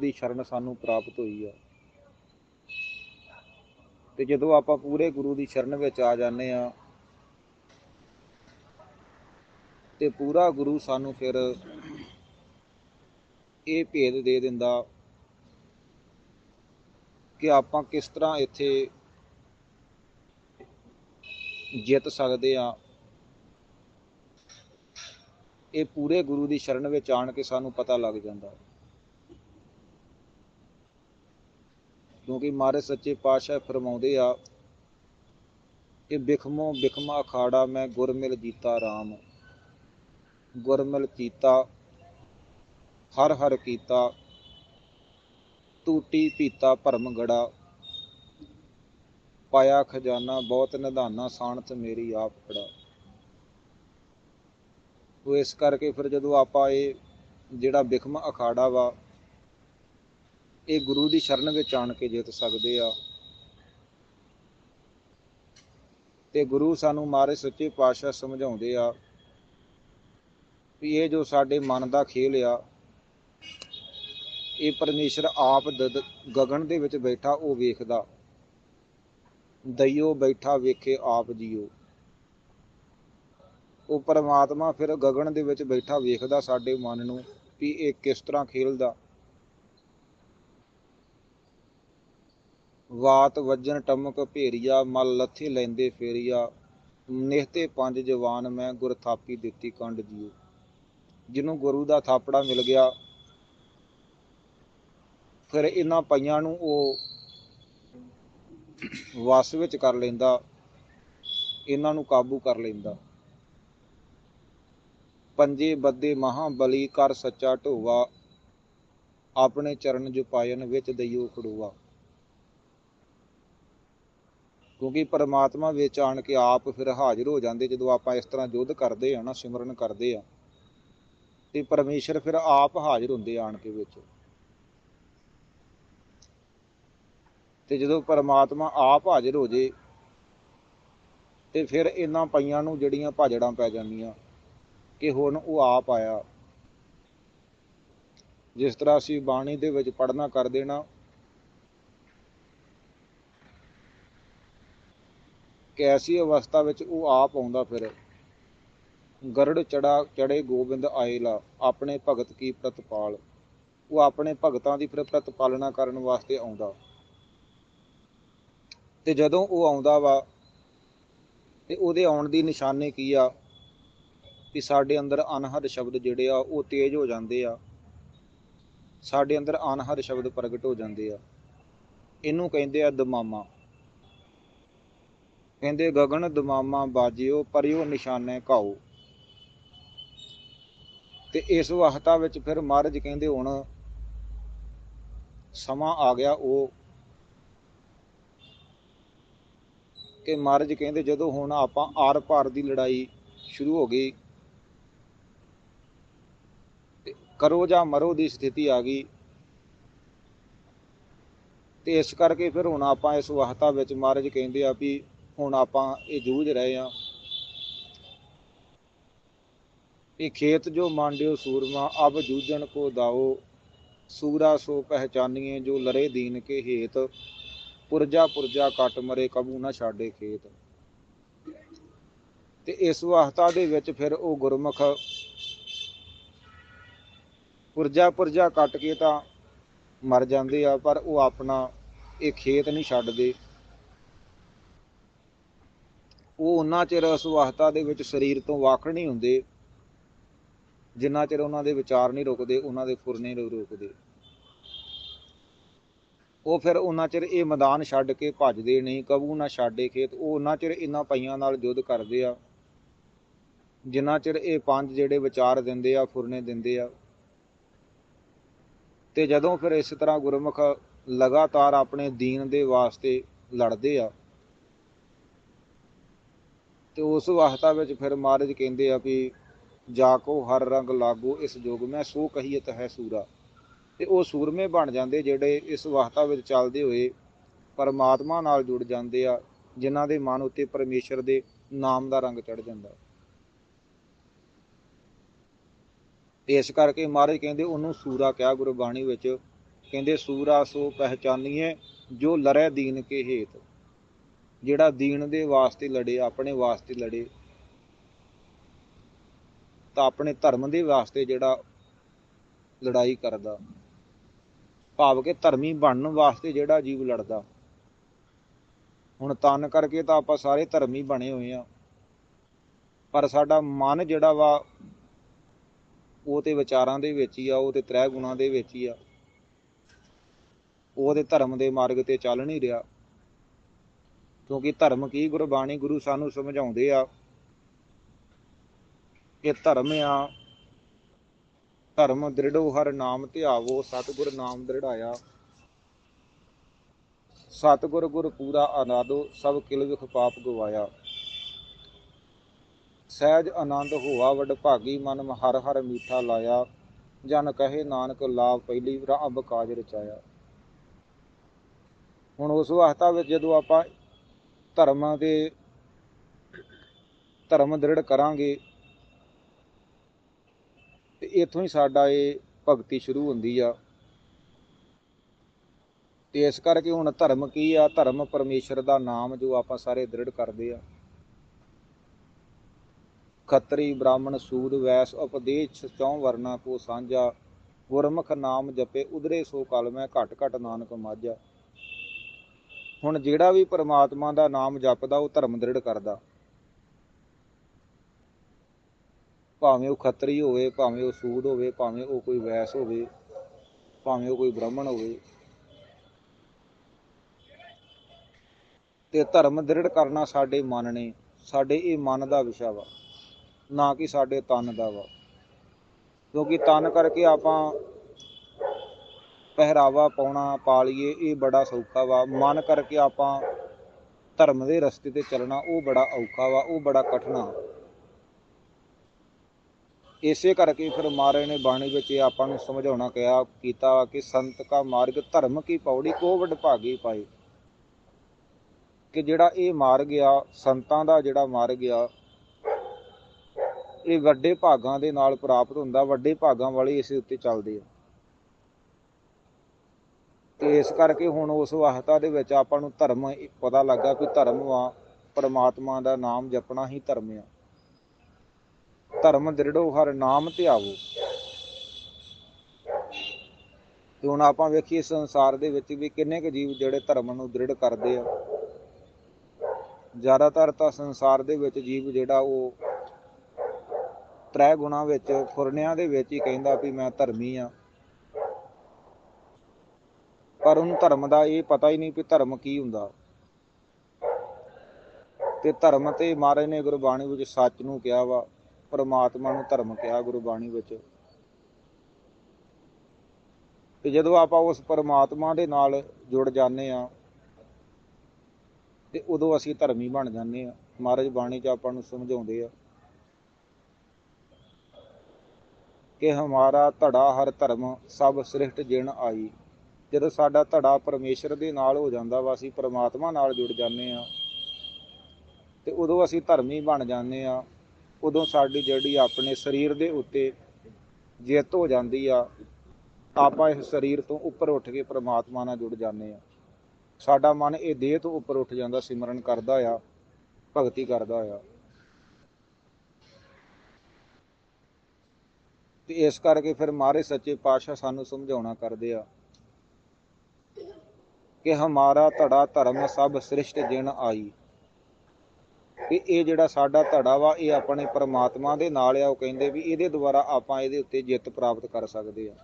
ਦੀ ਸ਼ਰਨ ਸਾਨੂੰ ਪ੍ਰਾਪਤ ਹੋਈ ਆ। ਤੇ ਜਦੋਂ ਆਪਾਂ ਪੂਰੇ ਗੁਰੂ ਦੀ ਸ਼ਰਨ ਵਿੱਚ ਆ ਜਾਂਦੇ ਆ, ਤੇ ਪੂਰਾ ਗੁਰੂ ਸਾਨੂੰ ਫਿਰ ਇਹ ਭੇਦ ਦੇ ਦਿੰਦਾ ਕਿ ਆਪਾਂ ਕਿਸ ਤਰ੍ਹਾਂ ਇੱਥੇ ਜਿੱਤ ਸਕਦੇ ਆ। ਇਹ ਪੂਰੇ ਗੁਰੂ ਦੀ ਸ਼ਰਨ ਵਿੱਚ ਆਣ ਕੇ ਸਾਨੂੰ ਪਤਾ ਲੱਗ ਜਾਂਦਾ। ਕਿਉਂਕਿ ਮਾਰੇ ਸੱਚੇ ਪਾਤਸ਼ਾਹ ਫਰਮਾਉਂਦੇ ਆ ਕਿ ਬਿਖਮੋ ਬਿਖਮਾ ਅਖਾੜਾ ਮੈਂ ਗੁਰਮਿਲ ਜੀਤਾ RAM ਗੁਰਮਿਲ ਕੀਤਾ, ਹਰ ਹਰ ਕੀਤਾ, ਟੂਟੀ ਪੀਤਾ ਭਰਮ ਗੜਾ। ਪਾਇਆ ਖਜ਼ਾਨਾ ਬਹੁਤ ਨਿਧਾਨਾ ਸਾਣਤ ਮੇਰੀ ਆਪ ਖੜਾ। ਉਹ ਇਸ ਕਰਕੇ ਫਿਰ ਜਦੋਂ ਆਪਾਂ ਇਹ ਜਿਹੜਾ ਬਿਖਮ ਅਖਾੜਾ ਵਾ ਇਹ ਗੁਰੂ ਦੀ ਸ਼ਰਨ ਵਿੱਚ ਆਣ ਕੇ ਜਿੱਤ ਸਕਦੇ ਆ। ਤੇ ਗੁਰੂ ਸਾਨੂੰ ਮਾਰੇ ਸੱਚੇ ਪਾਤਸ਼ਾਹ ਸਮਝਾਉਂਦੇ ਆ ਵੀ ਇਹ ਜੋ ਸਾਡੇ ਮਨ ਦਾ ਖੇਲ ਆ, ਇਹ ਪਰਮੇਸ਼ਰ ਆਪ ਦਦ- ਗਗਨ ਦੇ ਵਿੱਚ ਬੈਠਾ, ਉਹ ਵੇਖਦਾ। ਦਈਓ, ਬੈਠਾ, ਵੇਖੇ, ਆਪ ਜੀਓ। ਉਹ ਪਰਮਾਤਮਾ ਫਿਰ ਗਗਨ ਦੇ ਵਿੱਚ ਬੈਠਾ, ਵੇਖਦਾ ਸਾਡੇ ਮਨ ਨੂੰ ਵੀ ਇਹ ਕਿਸ ਤਰ੍ਹਾਂ ਖੇਲਦਾ। ਵਾਤ ਵੱਜਣ ਟਮਕ ਭੇਰੀਆ, ਮਲ ਲੱਥੇ ਲੈਂਦੇ ਫੇਰੀਆ। ਨਿਹਤੇ ਪੰਜ ਜਵਾਨ ਮੈਂ ਗੁਰ ਥਾਪੀ ਦਿੱਤੀ ਕੰਡ ਜੀਓ। ਜਿਹਨੂੰ ਗੁਰੂ ਦਾ ਥਾਪੜਾ ਮਿਲ ਗਿਆ, ਫਿਰ ਇਹਨਾਂ ਪਈਆਂ ਨੂੰ ਉਹ ਵਸ ਵਿੱਚ ਕਰ ਲੈਂਦਾ, ਇਹਨਾਂ ਨੂੰ ਕਾਬੂ ਕਰ ਲੈਂਦਾ। ਪੰਜੇ ਬੱਦੇ ਮਹਾਬਲੀ, ਕਰ ਸੱਚਾ ਢੋਵਾ, ਆਪਣੇ ਚਰਨ ਜੁਪਾਇਨ ਵਿੱਚ ਦਈਓ ਖੜੂਆ। ਕਿਉਂਕਿ ਪਰਮਾਤਮਾ ਵਿੱਚ ਆਣ ਕੇ ਆਪ ਫਿਰ ਹਾਜ਼ਰ ਹੋ ਜਾਂਦੇ, ਜਦੋਂ ਆਪਾਂ ਇਸ ਤਰ੍ਹਾਂ ਯੁੱਧ ਕਰਦੇ ਆ ਨਾ, ਸਿਮਰਨ ਕਰਦੇ ਆ ਤੇ ਪਰਮੇਸ਼ਰ ਫਿਰ ਆਪ ਹਾਜ਼ਰ ਹੁੰਦੇ ਆਣ ਕੇ ਵਿੱਚ। ਤੇ ਜਦੋਂ ਪਰਮਾਤਮਾ ਆਪ ਹਾਜ਼ਰ ਹੋ ਜੇ, ਤੇ ਫਿਰ ਇਹਨਾਂ ਪਈਆਂ ਨੂੰ ਜਿਹੜੀਆਂ ਭਾਜੜਾਂ ਪੈ ਜਾਂਦੀਆਂ, ਕਿ ਹੁਣ ਉਹ ਆਪ ਆਇਆ। ਜਿਸ ਤਰ੍ਹਾਂ ਅਸੀਂ ਬਾਣੀ ਦੇ ਵਿੱਚ ਪੜਨਾ ਕਰ ਦੇਣਾ ਕਿ ਐਸੀ ਅਵਸਥਾ ਵਿੱਚ ਉਹ ਆਪ ਆਉਂਦਾ ਫਿਰ। ਗਰੜ ਚੜਾ, ਚੜੇ ਗੋਬਿੰਦ ਆਏਲਾ ਆਪਣੇ ਭਗਤ ਕੀ ਪ੍ਰਤਪਾਲ। ਉਹ ਆਪਣੇ ਭਗਤਾਂ ਦੀ ਫਿਰ ਪ੍ਰਤਪਾਲਣਾ ਕਰਨ ਵਾਸਤੇ ਆਉਂਦਾ। ਤੇ ਜਦੋਂ ਉਹ ਆਉਂਦਾ ਵਾ, ਤੇ ਉਹਦੇ ਆਉਣ ਦੀ ਨਿਸ਼ਾਨੀ ਕੀ ਆ? ਕਿ ਸਾਡੇ ਅੰਦਰ ਅਨਹਦ ਸ਼ਬਦ ਜਿਹੜੇ ਆ, ਉਹ ਤੇਜ਼ ਹੋ ਜਾਂਦੇ ਆ। ਸਾਡੇ ਅੰਦਰ ਅਨਹਦ ਸ਼ਬਦ ਪ੍ਰਗਟ ਹੋ ਜਾਂਦੇ ਆ। ਇਹਨੂੰ ਕਹਿੰਦੇ ਆ ਦਮਾਮਾ। ਕਹਿੰਦੇ, ਗਗਨ ਦਮਾਮਾ ਬਾਜਿਓ, ਪਰਿਓ ਨਿਸ਼ਾਨੇ ਘਾਓ। ਤੇ ਇਸ ਵਹਤਾ ਵਿੱਚ ਫਿਰ ਮਹਾਰਾਜ ਕਹਿੰਦੇ, ਹੁਣ ਸਮਾਂ ਆ ਗਿਆ ਉਹ। ਕਿ ਮਹਾਰਾਜ ਕਹਿੰਦੇ, ਜਦੋਂ ਹੁਣ ਆਪਾਂ ਆਰ ਭਾਰ ਦੀ ਲੜਾਈ ਸ਼ੁਰੂ ਹੋ ਗਈ ਕਰੋ ਜਾਂ ਮਰੋ ਦੀ ਸਥਿਤੀ ਆ ਗਈ, ਤੇ ਇਸ ਕਰਕੇ ਫਿਰ ਹੁਣ ਆਪਾਂ ਇਸ ਵਹਤਾ ਵਿੱਚ ਮਹਾਰਾਜ ਕਹਿੰਦੇ ਆ ਵੀ ਹੁਣ ਆਪਾਂ ਇਹ ਜੂਝ ਰਹੇ ਆ ਇਹ ਖੇਤ ਜੋ ਮਾਂਡਿਓ ਸੂਰਮਾ, ਅਬ ਜੂਝਣ ਕੋ ਦਾਓ। ਸੂਰਾ ਸੋ ਪਹਿਚਾਨੀਏ ਜੋ ਲਰੇ ਦੀਨ ਕੇ ਹੇਤ। ਪੁਰਜਾ ਪੁਰਜਾ ਕੱਟ ਮਰੇ ਕਬੂ ਨਾ ਛਾੜੇ ਖੇਤ। ਤੇ ਇਸ ਵਹਤਾ ਦੇ ਵਿੱਚ ਫਿਰ ਉਹ ਗੁਰਮੁਖ, ਪੁਰਜਾ ਪੁਰਜਾ ਕੱਟ ਕੇ ਤਾਂ ਮਰ ਜਾਂਦੇ ਆ, ਪਰ ਉਹ ਆਪਣਾ ਇਹ ਖੇਤ ਨਹੀਂ ਛੱਡਦੇ। ਉਹ ਉਹਨਾਂ ਚਿਰ ਉਸ ਦੇ ਵਿੱਚ ਸਰੀਰ ਤੋਂ ਵਾਕੜ ਨਹੀਂ ਹੁੰਦੇ, ਜਿੰਨਾ ਚਿਰ ਉਹਨਾਂ ਦੇ ਵਿਚਾਰ ਨਹੀਂ ਰੁਕਦੇ, ਉਹਨਾਂ ਦੇ ਫੁਰਨੇ ਨਹੀਂ ਰੁਕਦੇ। ਉਹ ਫਿਰ ਉਹਨਾਂ ਚਿਰ ਇਹ ਮੈਦਾਨ ਛੱਡ ਕੇ ਭੱਜਦੇ ਨਹੀਂ, ਕਬੂ ਨਾ ਛਾੜੇ ਖੇਤ, ਉਹ ਉਹਨਾਂ ਚਿਰ ਇਹਨਾਂ ਪਈਆਂ ਨਾਲ ਯੁੱਧ ਕਰਦੇ ਆ, ਜਿੰਨਾ ਚਿਰ ਇਹ ਪੰਜ ਜਿਹੜੇ ਵਿਚਾਰ ਦਿੰਦੇ ਆ, ਫੁਰਨੇ ਦਿੰਦੇ ਆ। ਤੇ ਜਦੋਂ ਫਿਰ ਇਸ ਤਰ੍ਹਾਂ ਗੁਰਮੁਖ ਲਗਾਤਾਰ ਆਪਣੇ ਦੀਨ ਦੇ ਵਾਸਤੇ ਲੜਦੇ ਆ ਤੇ ਉਸ ਵਾਸਤਾ ਵਿੱਚ ਫਿਰ ਮਹਾਰਾਜ ਕਹਿੰਦੇ ਆ ਵੀ ਜਾ ਕੋ ਹਰ ਰੰਗ ਲਾਗੋ ਇਸ ਜੋਗ, ਮੈਂ ਸੋ ਕਹੀਏ ਹੈ ਸੂਰਾ। ਤੇ ਉਹ ਸੂਰਮੇ ਬਣ ਜਾਂਦੇ ਜਿਹੜੇ ਇਸ ਵਹਤਾ ਵਿੱਚ ਚੱਲਦੇ ਹੋਏ ਪਰਮਾਤਮਾ ਨਾਲ ਜੁੜ ਜਾਂਦੇ ਆ, ਜਿਨ੍ਹਾਂ ਦੇ ਮਨ ਉੱਤੇ ਪਰਮੇਸ਼ਰ ਦੇ ਨਾਮ ਦਾ ਰੰਗ ਚੜ ਜਾਂਦਾ। ਇਸ ਕਰਕੇ ਮਹਾਰਾਜ ਕਹਿੰਦੇ, ਉਹਨੂੰ ਸੂਰਾ ਕਿਹਾ ਗੁਰਬਾਣੀ ਵਿੱਚ, ਕਹਿੰਦੇ ਸੂਰਾ ਸੋ ਪਹਿਚਾਨੀਏ ਜੋ ਲੜੈ ਦੀਨ ਕੇ ਹੇਤ। ਜਿਹੜਾ ਦੀਨ ਦੇ ਵਾਸਤੇ ਲੜੇ, ਆਪਣੇ ਵਾਸਤੇ ਲੜੇ, ਤਾਂ ਆਪਣੇ ਧਰਮ ਦੇ ਵਾਸਤੇ ਜਿਹੜਾ ਲੜਾਈ ਕਰਦਾ। ਭਾਵ ਕਿ ਧਰਮੀ ਬਣਨ ਵਾਸਤੇ ਜਿਹੜਾ ਜੀਵ ਲੜਦਾ। ਹੁਣ ਤਨ ਕਰਕੇ ਤਾਂ ਆਪਾਂ ਸਾਰੇ ਧਰਮੀ ਬਣੇ ਹੋਏ ਆ ਪਰ ਸਾਡਾ ਮਨ ਜਿਹੜਾ ਵਾ, ਉਹ ਤੇ ਵਿਚਾਰਾਂ ਦੇ ਵਿੱਚ ਹੀ ਆ, ਉਹ ਤੇ ਤ੍ਰੈ ਗੁਣਾਂ ਦੇ ਵਿੱਚ ਹੀ ਆ। ਉਹਦੇ ਧਰਮ ਦੇ ਮਾਰਗ ਤੇ ਚੱਲ ਨਹੀਂ ਰਿਹਾ। ਕਿਉਂਕਿ ਧਰਮ ਕੀ ਗੁਰਬਾਣੀ ਗੁਰੂ ਸਾਨੂੰ ਸਮਝਾਉਂਦੇ ਆ। ਕਿ ਧਰਮ ਆ। ਧਰਮ ਦ੍ਰਿੜੋ ਹਰ ਨਾਮ ਧਿਆਵੋ, ਸਤਿਗੁਰ ਨਾਮ ਦ੍ਰਿੜਾਇਆ। ਸਤਿਗੁਰ ਗੁਰ ਪੂਰਾ ਅਨਾਦੋ ਸਭ ਕਿਲ ਵਿਖ ਪਾਪ ਗਵਾਇਆ। ਸਹਿਜ ਆਨੰਦ ਹੋਆ ਵਡ ਭਾਗੀ ਮਨ, ਹਰ ਹਰ ਮੀਠਾ ਲਾਇਆ। ਜਨ ਕਹੇ ਨਾਨਕ ਲਾਭ ਪਹਿਲੀ ਰੱਬ ਕਾਜ ਰਚਾਇਆ। ਹੁਣ ਉਸ ਅਵਸਥਾ ਵਿੱਚ ਜਦੋਂ ਆਪਾਂ ਧਰਮ ਦੇ ਧਰਮ ਦ੍ਰਿੜ ਕਰਾਂਗੇ ਤੇ ਇਥੋਂ ਹੀ ਸਾਡਾ ਇਹ ਭਗਤੀ ਸ਼ੁਰੂ ਹੁੰਦੀ ਆ। ਤੇ ਇਸ ਕਰਕੇ ਹੁਣ ਧਰਮ ਕੀ ਆ? ਧਰਮ ਪਰਮੇਸ਼ਰ ਦਾ ਨਾਮ ਜੋ ਆਪਾਂ ਸਾਰੇ ਦ੍ਰਿੜ ਕਰਦੇ ਆ। ਖੱਤਰੀ ਬ੍ਰਾਹਮਣ ਸੂਦ ਵੈਸ ਉਪਦੇਸ਼ ਚੌ ਵਰਨਾ ਕੋ ਸਾਂਝਾ। ਗੁਰਮੁਖ ਨਾਮ ਜਪੇ ਉਧਰੇ ਸੋ ਕਲ ਮੈਂ ਘਟ ਘਟ ਨਾਨਕ ਮਾਝਾ। ਹੁਣ ਜਿਹੜਾ ਵੀ ਪਰਮਾਤਮਾ ਦਾ ਨਾਮ ਜਪਦਾ, ਉਹ ਧਰਮ ਦ੍ਰਿੜ ਕਰਦਾ। ਭਾਵੇਂ ਉਹ ਖੱਤਰੀ ਹੋਵੇ, ਭਾਵੇਂ ਉਹ ਸੂਦ ਹੋਵੇ, ਭਾਵੇਂ ਉਹ ਕੋਈ ਵੈਸ ਹੋਵੇ, ਭਾਵੇਂ ਉਹ ਕੋਈ ਬ੍ਰਾਹਮਣ ਹੋਵੇ। ਤੇ ਧਰਮ ਦ੍ਰਿੜ ਕਰਨਾ ਸਾਡੇ ਮਨ ਨੇ, ਸਾਡੇ ਇਹ ਮਨ ਦਾ ਵਿਸ਼ਾ ਵਾ, ਨਾ ਕਿ ਸਾਡੇ ਤਨ ਦਾ ਵਾ। ਕਿਉਂਕਿ ਤਨ ਕਰਕੇ ਆਪਾਂ ਪਹਿਰਾਵਾ ਪਾਉਣਾ ਪਾ ਲਈਏ ਇਹ ਬੜਾ ਸੌਖਾ ਵਾ। ਮਨ ਕਰਕੇ ਆਪਾਂ ਧਰਮ ਦੇ ਰਸਤੇ ਤੇ ਚੱਲਣਾ, ਉਹ ਬੜਾ ਔਖਾ ਵਾ, ਉਹ ਬੜਾ ਕਠਿਨਾ ਇਸੇ ਕਰਕੇ ਫਿਰ ਮਹਾਰਾਜ ਨੇ ਬਾਣੀ ਵਿੱਚ ਇਹ ਆਪਾਂ ਨੂੰ ਸਮਝਾਉਣਾ ਕਿਹਾ, ਕੀਤਾ ਵਾ ਕਿ ਸੰਤ ਕਾ ਮਾਰਗ, ਧਰਮ ਕੀ ਪੌੜੀ, ਕੋ ਵਡ ਭਾਗੀ ਪਾਏ। ਕਿ ਜਿਹੜਾ ਇਹ ਮਾਰਗ ਆ, ਸੰਤਾਂ ਦਾ ਜਿਹੜਾ ਮਾਰਗ ਆ, ਇਹ ਵੱਡੇ ਭਾਗਾਂ ਦੇ ਨਾਲ ਪ੍ਰਾਪਤ ਹੁੰਦਾ, ਵੱਡੇ ਭਾਗਾਂ ਵਾਲੇ ਇਸੇ ਉੱਤੇ ਚੱਲਦੇ ਆ। ਤੇ ਇਸ ਕਰਕੇ ਹੁਣ ਉਸ ਅਵਸਥਾ ਦੇ ਵਿੱਚ ਆਪਾਂ ਨੂੰ ਧਰਮ ਪਤਾ ਲੱਗਾ ਕਿ ਧਰਮ ਆ ਪਰਮਾਤਮਾ ਦਾ ਨਾਮ ਜਪਣਾ ਹੀ ਧਰਮ ਆ। ਧਰਮ ਦ੍ਰਿੜੋ ਹਰ ਨਾਮ ਧਿਆਵੋ ਤੇ ਹੁਣ ਆਪਾਂ ਵੇਖੀਏ ਸੰਸਾਰ ਦੇ ਵਿੱਚ ਵੀ ਕਿੰਨੇ ਕੁ ਜੀਵ ਜਿਹੜੇ ਧਰਮ ਨੂੰ ਦ੍ਰਿੜ ਕਰਦੇ ਆ। ਜ਼ਿਆਦਾਤਰ ਤਾਂ ਸੰਸਾਰ ਦੇ ਵਿੱਚ ਜੀਵ ਜਿਹੜਾ ਉਹ ਤ੍ਰੈ ਗੁਣਾ ਵਿੱਚ ਫੁਰਨਿਆਂ ਦੇ ਵਿੱਚ ਹੀ ਕਹਿੰਦਾ ਵੀ ਮੈਂ ਧਰਮੀ ਆ। ਪਰ ਉਹਨੂੰ ਧਰਮ ਦਾ ਇਹ ਪਤਾ ਹੀ ਨਹੀਂ ਕਿ ਧਰਮ ਕੀ ਹੁੰਦਾ। ਤੇ ਧਰਮ ਤੇ ਮਹਾਰਾਜ ਨੇ ਗੁਰਬਾਣੀ ਵਿੱਚ ਸੱਚ ਨੂੰ ਕਿਹਾ ਵਾ, ਪਰਮਾਤਮਾ ਨੂੰ ਧਰਮ ਕਿਹਾ ਗੁਰਬਾਣੀ ਵਿੱਚ। ਤੇ ਜਦੋਂ ਆਪਾਂ ਉਸ ਪਰਮਾਤਮਾ ਦੇ ਨਾਲ ਜੁੜ ਜਾਂਦੇ ਆ ਤੇ ਉਦੋਂ ਅਸੀਂ ਧਰਮੀ ਬਣ ਜਾਂਦੇ ਆ ਮਹਾਰਾਜ ਬਾਣੀ 'ਚ ਆਪਾਂ ਨੂੰ ਸਮਝਾਉਂਦੇ ਆ ਕਿ ਹਮਾਰਾ ਧੜਾ ਹਰ ਧਰਮ ਸਭ ਸ੍ਰਿਸ਼ਟ ਜਿਣ ਆਈ। ਜਦੋਂ ਸਾਡਾ ਧੜਾ ਪਰਮੇਸ਼ਰ ਦੇ ਨਾਲ ਹੋ ਜਾਂਦਾ ਵਾ, ਅਸੀਂ ਪਰਮਾਤਮਾ ਨਾਲ ਜੁੜ ਜਾਂਦੇ ਆ ਤੇ ਉਦੋਂ ਅਸੀਂ ਧਰਮੀ ਬਣ ਜਾਂਦੇ ਆ ਉਦੋਂ ਸਾਡੀ ਜਿਹੜੀ ਆਪਣੇ ਸਰੀਰ ਦੇ ਉੱਤੇ ਜਿੱਤ ਹੋ ਜਾਂਦੀ ਆ। ਆਪਾਂ ਇਸ ਸਰੀਰ ਤੋਂ ਉੱਪਰ ਉੱਠ ਕੇ ਪ੍ਰਮਾਤਮਾ ਨਾਲ ਜੁੜ ਜਾਂਦੇ ਆ ਸਾਡਾ ਮਨ ਇਹ ਦੇਹ ਤੋਂ ਉੱਪਰ ਉੱਠ ਜਾਂਦਾ, ਸਿਮਰਨ ਕਰਦਾ ਆ, ਭਗਤੀ ਕਰਦਾ ਆ। ਤੇ ਇਸ ਕਰਕੇ ਫਿਰ ਮਾਰੇ ਸੱਚੇ ਪਾਤਸ਼ਾਹ ਸਾਨੂੰ ਸਮਝਾਉਣਾ ਕਰਦੇ ਆ। ਕਿ ਹਮਾਰਾ ਧੜਾ ਧਰਮ ਸਭ ਸ੍ਰਿਸ਼ਟ ਜਿਣ ਆਈ। ਕਿ ਇਹ ਜਿਹੜਾ ਸਾਡਾ ਧੜਾ ਵਾ, ਇਹ ਆਪਣੇ ਪਰਮਾਤਮਾ ਦੇ ਨਾਲ ਆ, ਉਹ ਕਹਿੰਦੇ ਵੀ ਇਹਦੇ ਦੁਆਰਾ ਆਪਾਂ ਇਹਦੇ ਉੱਤੇ ਜਿੱਤ ਪ੍ਰਾਪਤ ਕਰ ਸਕਦੇ ਆ।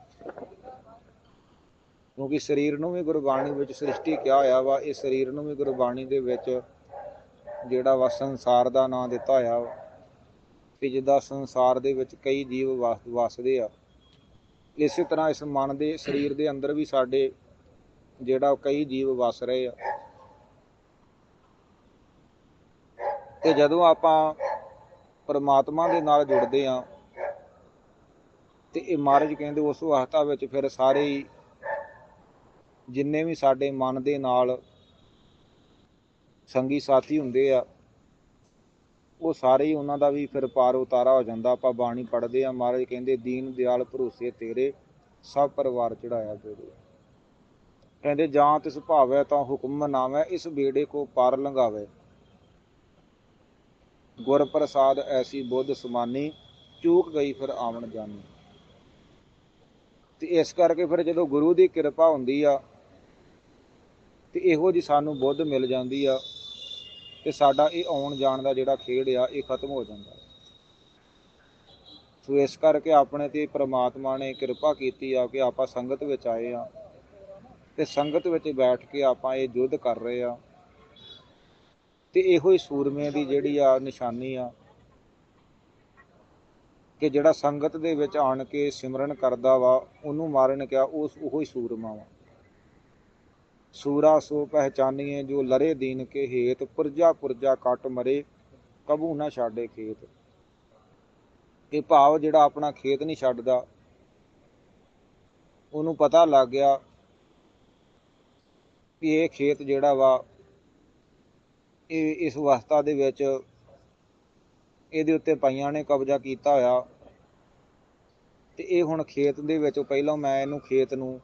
ਕਿਉਂਕਿ ਸਰੀਰ ਨੂੰ ਵੀ ਗੁਰਬਾਣੀ ਵਿੱਚ ਸ੍ਰਿਸ਼ਟੀ ਕਿਹਾ ਹੋਇਆ ਵਾ, ਇਹ ਸਰੀਰ ਨੂੰ ਵੀ ਗੁਰਬਾਣੀ ਦੇ ਵਿੱਚ ਜਿਹੜਾ ਵਾ ਸੰਸਾਰ ਦਾ ਨਾਮ ਦਿੱਤਾ ਹੋਇਆ ਵਾ। ਕਿ ਜਿੱਦਾਂ ਸੰਸਾਰ ਦੇ ਵਿੱਚ ਕਈ ਜੀਵ ਵਸ- ਵਸਦੇ ਆ। ਇਸੇ ਤਰ੍ਹਾਂ ਇਸ ਮਨ ਦੇ, ਸਰੀਰ ਦੇ ਅੰਦਰ ਵੀ ਸਾਡੇ ਜਿਹੜਾ ਕਈ ਜੀਵ ਵਸ ਰਹੇ ਆ। ਤੇ ਜਦੋਂ ਆਪਾਂ ਪਰਮਾਤਮਾ ਦੇ ਨਾਲ ਜੁੜਦੇ ਆ, ਤੇ ਇਹ ਮਹਾਰਾਜ ਕਹਿੰਦੇ ਉਸ ਅਵਸਥਾ ਵਿੱਚ ਫਿਰ ਸਾਰੇ ਹੀ ਜਿੰਨੇ ਵੀ ਸਾਡੇ ਮਨ ਦੇ ਨਾਲ ਸੰਗੀ ਸਾਥੀ ਹੁੰਦੇ ਆ, ਉਹ ਸਾਰੇ ਹੀ ਉਹਨਾਂ ਦਾ ਵੀ ਫਿਰ ਪਾਰ ਉਤਾਰਾ ਹੋ ਜਾਂਦਾ। ਆਪਾਂ ਬਾਣੀ ਪੜ੍ਹਦੇ ਆ, ਮਹਾਰਾਜ ਕਹਿੰਦੇ, ਦੀਨ ਦਿਆਲ ਭਰੋਸੇ ਤੇਰੇ, ਸਭ ਪਰਿਵਾਰ ਚੜਾਇਆ ਤੇਰੇ। ਕਹਿੰਦੇ ਜਾਂ ਤਿਸ ਭਾਵੈ ਤਾਂ ਹੁਕਮ ਮਨਾਵੈ ਇਸ ਬੇੜੇ ਕੋ ਪਾਰ ਲੰਘਾਵੇ। ਗੁਰ ਪ੍ਰਸਾਦ ਐਸੀ ਬੁੱਧ ਸਮਾਨੀ, ਚੂਕ ਗਈ ਫਿਰ ਆਵਣ ਜਾਣੀ ਤੇ ਇਸ ਕਰਕੇ ਫਿਰ ਜਦੋਂ ਗੁਰੂ ਦੀ ਕਿਰਪਾ ਹੁੰਦੀ ਆ, ਤੇ ਇਹੋ ਜੀ ਸਾਨੂੰ ਬੁੱਧ ਮਿਲ ਜਾਂਦੀ ਆ, ਤੇ ਸਾਡਾ ਇਹ ਆਉਣ ਜਾਣ ਦਾ ਜਿਹੜਾ ਖੇਡ ਆ, ਇਹ ਖਤਮ ਹੋ ਜਾਂਦਾ ਸੋ ਇਸ ਕਰਕੇ ਆਪਣੇ ਤੇ ਪ੍ਰਮਾਤਮਾ ਨੇ ਕਿਰਪਾ ਕੀਤੀ ਆ ਕਿ ਆਪਾਂ ਸੰਗਤ ਵਿੱਚ ਆਏ ਆ। ਤੇ ਸੰਗਤ ਵਿੱਚ ਬੈਠ ਕੇ ਆਪਾਂ ਇਹ ਯੁੱਧ ਕਰ ਰਹੇ ਆ। ਤੇ ਇਹੋ ਹੀ ਸੂਰਮੇ ਦੀ ਜਿਹੜੀ ਆ ਨਿਸ਼ਾਨੀ ਆ ਕਿ ਜਿਹੜਾ ਸੰਗਤ ਦੇ ਵਿੱਚ ਆਣ ਕੇ ਸਿਮਰਨ ਕਰਦਾ ਵਾ, ਉਹਨੂੰ ਮਾਰਨ ਕਿਆ, ਉਸ ਉਹੋ ਹੀ ਸੂਰਮਾ ਵਾ। ਸੂਰਾ ਸੋ ਪਹਿਚਾਨੀਏ ਜੋ ਲਰੇ ਦੀਨ ਕੇ ਹੇਤ, ਪੁਰਜਾ ਪੁਰਜਾ ਕੱਟ ਮਰੇ, ਕਬੂ ਨਾ ਛਾੜੇ ਖੇਤ। ਇਹ ਭਾਵ ਜਿਹੜਾ ਆਪਣਾ ਖੇਤ ਨਹੀਂ ਛੱਡਦਾ, ਉਹਨੂੰ ਪਤਾ ਲੱਗ ਗਿਆ ਕਿ ਇਹ ਖੇਤ ਜਿਹੜਾ ਵਾ, ਇਹ ਇਸ ਅਵਸਥਾ ਦੇ ਵਿੱਚ ਇਹਦੇ ਉੱਤੇ ਪਾਈਆਂ ਨੇ ਕਬਜ਼ਾ ਕੀਤਾ ਹੋਇਆ। ਤੇ ਇਹ ਹੁਣ ਖੇਤ ਦੇ ਵਿੱਚ ਪਹਿਲਾਂ ਮੈਂ ਇਹਨੂੰ ਖੇਤ ਨੂੰ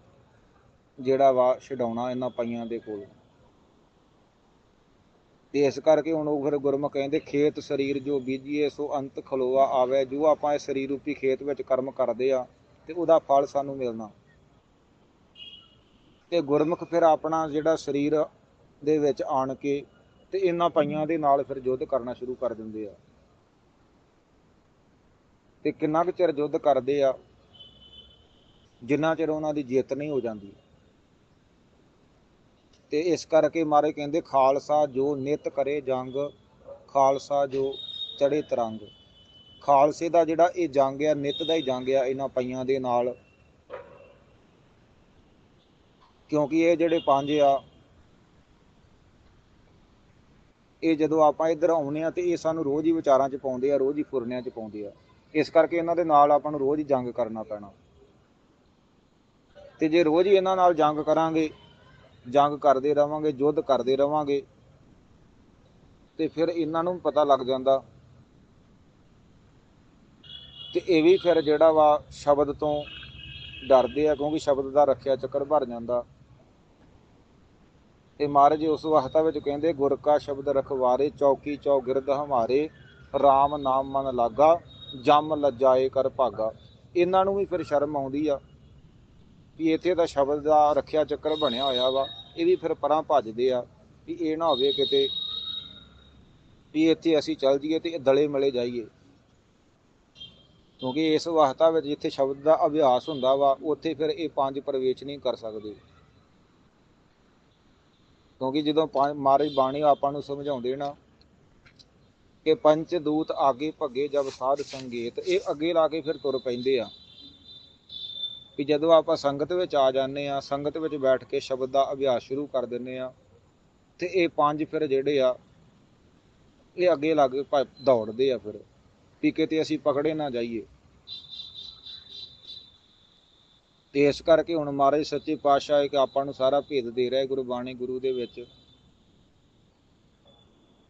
ਜਿਹੜਾ ਵਾ ਛਡਾਉਣਾ ਇਹਨਾਂ ਪਾਈਆਂ ਦੇ ਕੋਲ। ਤੇ ਇਸ ਕਰਕੇ ਹੁਣ ਉਹ ਫਿਰ ਗੁਰਮੁਖ ਕਹਿੰਦੇ, ਖੇਤ ਸਰੀਰ ਜੋ ਬੀਜੀਏ, ਸੋ ਅੰਤ ਖਲੋਆ ਆਵੇ। ਜੋ ਆਪਾਂ ਇਹ ਸਰੀਰ ਰੂਪੀ ਖੇਤ ਵਿੱਚ ਕਰਮ ਕਰਦੇ ਆ, ਤੇ ਉਹਦਾ ਫਲ ਸਾਨੂੰ ਮਿਲਣਾ। ਤੇ ਗੁਰਮੁਖ ਫਿਰ ਆਪਣਾ ਜਿਹੜਾ ਸਰੀਰ ਦੇ ਵਿੱਚ ਆਣ ਕੇ ਤੇ ਇਹਨਾਂ ਪਾਈਆਂ ਦੇ ਨਾਲ ਫਿਰ ਯੁੱਧ ਕਰਨਾ ਸ਼ੁਰੂ ਕਰ ਦਿੰਦੇ ਆ। ਤੇ ਕਿੰਨਾ ਕੁ ਚਿਰ ਯੁੱਧ ਕਰਦੇ ਆ, ਜਿੰਨਾ ਚਿਰ ਉਹਨਾਂ ਦੀ ਜਿੱਤ ਨਹੀਂ ਹੋ ਜਾਂਦੀ। ਤੇ ਇਸ ਕਰਕੇ ਮਾਰੇ ਕਹਿੰਦੇ, ਖਾਲਸਾ ਜੋ ਨਿਤ ਕਰੇ ਜੰਗ, ਖਾਲਸਾ ਜੋ ਚੜੇ ਤਰੰਗ। ਖਾਲਸੇ ਦਾ ਜਿਹੜਾ ਇਹ ਜੰਗ ਆ, ਨਿਤ ਦਾ ਹੀ ਜੰਗ ਆ, ਇਹਨਾਂ ਪਈਆਂ ਦੇ ਨਾਲ। ਕਿਉਂਕਿ ਇਹ ਜਿਹੜੇ ਪੰਜ ਆ, ਇਹ ਜਦੋਂ ਆਪਾਂ ਇੱਧਰ ਆਉਂਦੇ ਆ ਤੇ ਇਹ ਸਾਨੂੰ ਰੋਜ਼ ਹੀ ਵਿਚਾਰਾਂ 'ਚ ਪਾਉਂਦੇ ਆ, ਰੋਜ਼ ਹੀ ਫੁਰਨਿਆਂ 'ਚ ਪਾਉਂਦੇ ਆ। ਇਸ ਕਰਕੇ ਇਹਨਾਂ ਦੇ ਨਾਲ ਆਪਾਂ ਨੂੰ ਰੋਜ਼ ਹੀ ਜੰਗ ਕਰਨਾ ਪੈਣਾ। ਤੇ ਜੇ ਰੋਜ਼ ਹੀ ਇਹਨਾਂ ਨਾਲ ਜੰਗ ਕਰਾਂਗੇ, ਜੰਗ ਕਰਦੇ ਰਵਾਂਗੇ, ਯੁੱਧ ਕਰਦੇ ਰਵਾਂਗੇ, ਤੇ ਫਿਰ ਇਹਨਾਂ ਨੂੰ ਪਤਾ ਲੱਗ ਜਾਂਦਾ। ਤੇ ਇਹ ਵੀ ਫਿਰ ਜਿਹੜਾ ਵਾ ਸ਼ਬਦ ਤੋਂ ਡਰਦੇ ਆ, ਕਿਉਂਕਿ ਸ਼ਬਦ ਦਾ ਰੱਖਿਆ ਚੱਕਰ ਭਰ ਜਾਂਦਾ। ਤੇ ਮਹਾਰਾਜ ਉਸ ਵਕਤਾ ਵਿੱਚ ਕਹਿੰਦੇ, ਗੁਰ ਕਾ ਸ਼ਬਦ ਰਖਵਾਰੇ, ਚੌਕੀ ਚੌਗਿਰਦ ਹਮਾਰੇ RAM ਨਾਮ ਮਨ ਲਾਗਾ, ਜਮ ਲੱਜਾਏ ਕਰ ਭਾਗਾ। ਇਹਨਾਂ ਨੂੰ ਵੀ ਫਿਰ ਸ਼ਰਮ ਆਉਂਦੀ ਆ ਵੀ ਇੱਥੇ ਤਾਂ ਸ਼ਬਦ ਦਾ ਰੱਖਿਆ ਚੱਕਰ ਬਣਿਆ ਹੋਇਆ ਵਾ, ਇਹ ਵੀ ਫਿਰ ਪਰਾਂ ਭੱਜਦੇ ਆ ਵੀ ਇਹ ਨਾ ਹੋਵੇ ਕਿਤੇ ਵੀ ਇੱਥੇ ਅਸੀਂ ਚੱਲ ਜਾਈਏ ਤੇ ਦਲੇ ਮਲੇ ਜਾਈਏ। ਕਿਉਂਕਿ ਇਸ ਵਕਤਾ ਵਿੱਚ ਜਿੱਥੇ ਸ਼ਬਦ ਦਾ ਅਭਿਆਸ ਹੁੰਦਾ ਵਾ, ਉੱਥੇ ਫਿਰ ਇਹ ਪੰਜ ਪ੍ਰਵੇਸ਼ ਨਹੀਂ ਕਰ ਸਕਦੇ। ਕਿਉਂਕਿ ਜਦੋਂ ਮਹਾਰਾਜ ਬਾਣੀ ਆਪਾਂ ਨੂੰ ਸਮਝਾਉਂਦੇ ਨਾ ਕਿ ਪੰਚ ਦੂਤ ਆਗੇ ਭੱਗੇ ਜਬ ਸਾਧ ਸੰਗੀਤ, ਇਹ ਅੱਗੇ ਲਾ ਕੇ ਫਿਰ ਤੁਰ ਪੈਂਦੇ ਆ। ਕਿ ਜਦੋਂ ਆਪਾਂ ਸੰਗਤ ਵਿੱਚ ਆ ਜਾਂਦੇ ਆ, ਸੰਗਤ ਵਿੱਚ ਬੈਠ ਕੇ ਸ਼ਬਦ ਦਾ ਅਭਿਆਸ ਸ਼ੁਰੂ ਕਰ ਦਿੰਦੇ ਆ, ਤੇ ਇਹ ਪੰਜ ਫਿਰ ਜਿਹੜੇ ਆ, ਇਹ ਅੱਗੇ ਲੱਗ ਕੇ ਦੌੜਦੇ ਆ ਫਿਰ, ਵੀ ਕਿਤੇ ਅਸੀਂ ਪਕੜੇ ਨਾ ਜਾਈਏ। ਤੇ ਇਸ ਕਰਕੇ ਹੁਣ ਮਹਾਰਾਜ ਸੱਚੇ ਪਾਤਸ਼ਾਹ ਕਿ ਆਪਾਂ ਨੂੰ ਸਾਰਾ ਭੇਦ ਦੇ ਰਿਹਾ ਗੁਰਬਾਣੀ ਗੁਰੂ ਦੇ ਵਿੱਚ।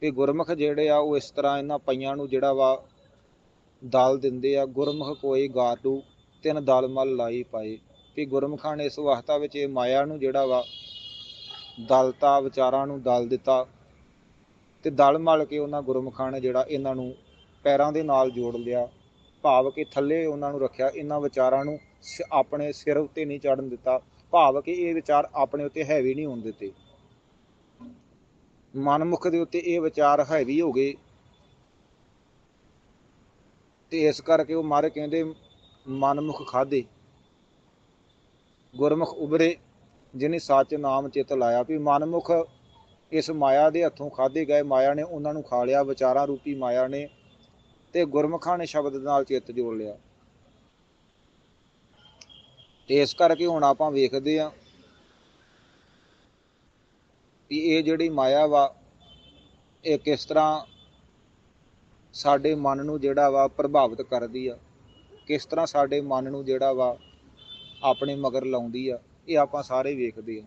ਤੇ ਗੁਰਮੁਖ ਜਿਹੜੇ ਆ ਉਹ ਇਸ ਤਰ੍ਹਾਂ ਇਹਨਾਂ ਪਈਆਂ ਨੂੰ ਜਿਹੜਾ ਵਾ ਦਲ ਦਿੰਦੇ ਆ, ਗੁਰਮੁਖ ਕੋਈ ਗਾਟੂ ਤਿੰਨ ਦਲ ਮਲ ਲਾਈ ਪਾਏ। ਕਿ ਗੁਰਮੁਖਾਂ ਨੇ ਇਸ ਵਕਤਾ ਵਿੱਚ ਇਹ ਮਾਇਆ ਨੂੰ ਜਿਹੜਾ ਵਾ ਦਲਤਾ ਵਿਚਾਰਾਂ ਨੂੰ ਦਲ ਦਿੱਤਾ। ਤੇ ਦਲ ਮਲ ਕੇ ਉਹਨਾਂ ਗੁਰਮੁਖਾਂ ਨੇ ਜਿਹੜਾ ਇਹਨਾਂ ਨੂੰ ਪੈਰਾਂ ਦੇ ਨਾਲ ਜੋੜ ਲਿਆ। ਭਾਵ ਕਿ ਥੱਲੇ ਉਹਨਾਂ ਨੂੰ ਰੱਖਿਆ, ਇਹਨਾਂ ਵਿਚਾਰਾਂ ਨੂੰ ਆਪਣੇ ਸਿਰ ਉੱਤੇ ਨਹੀਂ ਚੜਨ ਦਿੱਤਾ। ਭਾਵ ਕਿ ਇਹ ਵਿਚਾਰ ਆਪਣੇ ਉੱਤੇ ਹੈਵੀ ਨਹੀਂ ਹੋਣ ਦਿੱਤੇ। ਮਨਮੁਖ ਦੇ ਉੱਤੇ ਇਹ ਵਿਚਾਰ ਹੈਵੀ ਹੋ ਗਏ। ਤੇ ਇਸ ਕਰਕੇ ਉਹ ਮਾਰੇ ਕਹਿੰਦੇ, ਮਨਮੁਖ ਖਾਦੇ ਗੁਰਮੁਖ ਉਬਰੇ ਜਿਨੇ ਸੱਚ ਨਾਮ ਚਿਤ ਲਾਇਆ। ਵੀ ਮਨਮੁਖ ਇਸ ਮਾਇਆ ਦੇ ਹੱਥੋਂ ਖਾਦੇ ਗਏ ਮਾਇਆ ਨੇ ਉਹਨਾਂ ਨੂੰ ਖਾ ਲਿਆ। ਵਿਚਾਰਾਂ ਰੂਪੀ ਮਾਇਆ ਨੇ ਤੇ ਗੁਰਮੁਖਾਂ ਨੇ ਸ਼ਬਦ ਨਾਲ ਚਿੱਤ ਜੋੜ ਲਿਆ। ਤੇ ਇਸ ਕਰਕੇ ਹੁਣ ਆਪਾਂ ਵੇਖਦੇ ਆ ਕਿ ਇਹ ਜਿਹੜੀ ਮਾਇਆ ਵਾ, ਇਹ ਕਿਸ ਤਰ੍ਹਾਂ ਸਾਡੇ ਮਨ ਨੂੰ ਜਿਹੜਾ ਵਾ ਪ੍ਰਭਾਵਿਤ ਕਰਦੀ ਆ, ਕਿਸ ਤਰ੍ਹਾਂ ਸਾਡੇ ਮਨ ਨੂੰ ਜਿਹੜਾ ਵਾ ਆਪਣੇ ਮਗਰ ਲਾਉਂਦੀ ਆ, ਇਹ ਆਪਾਂ ਸਾਰੇ ਵੇਖਦੇ ਆ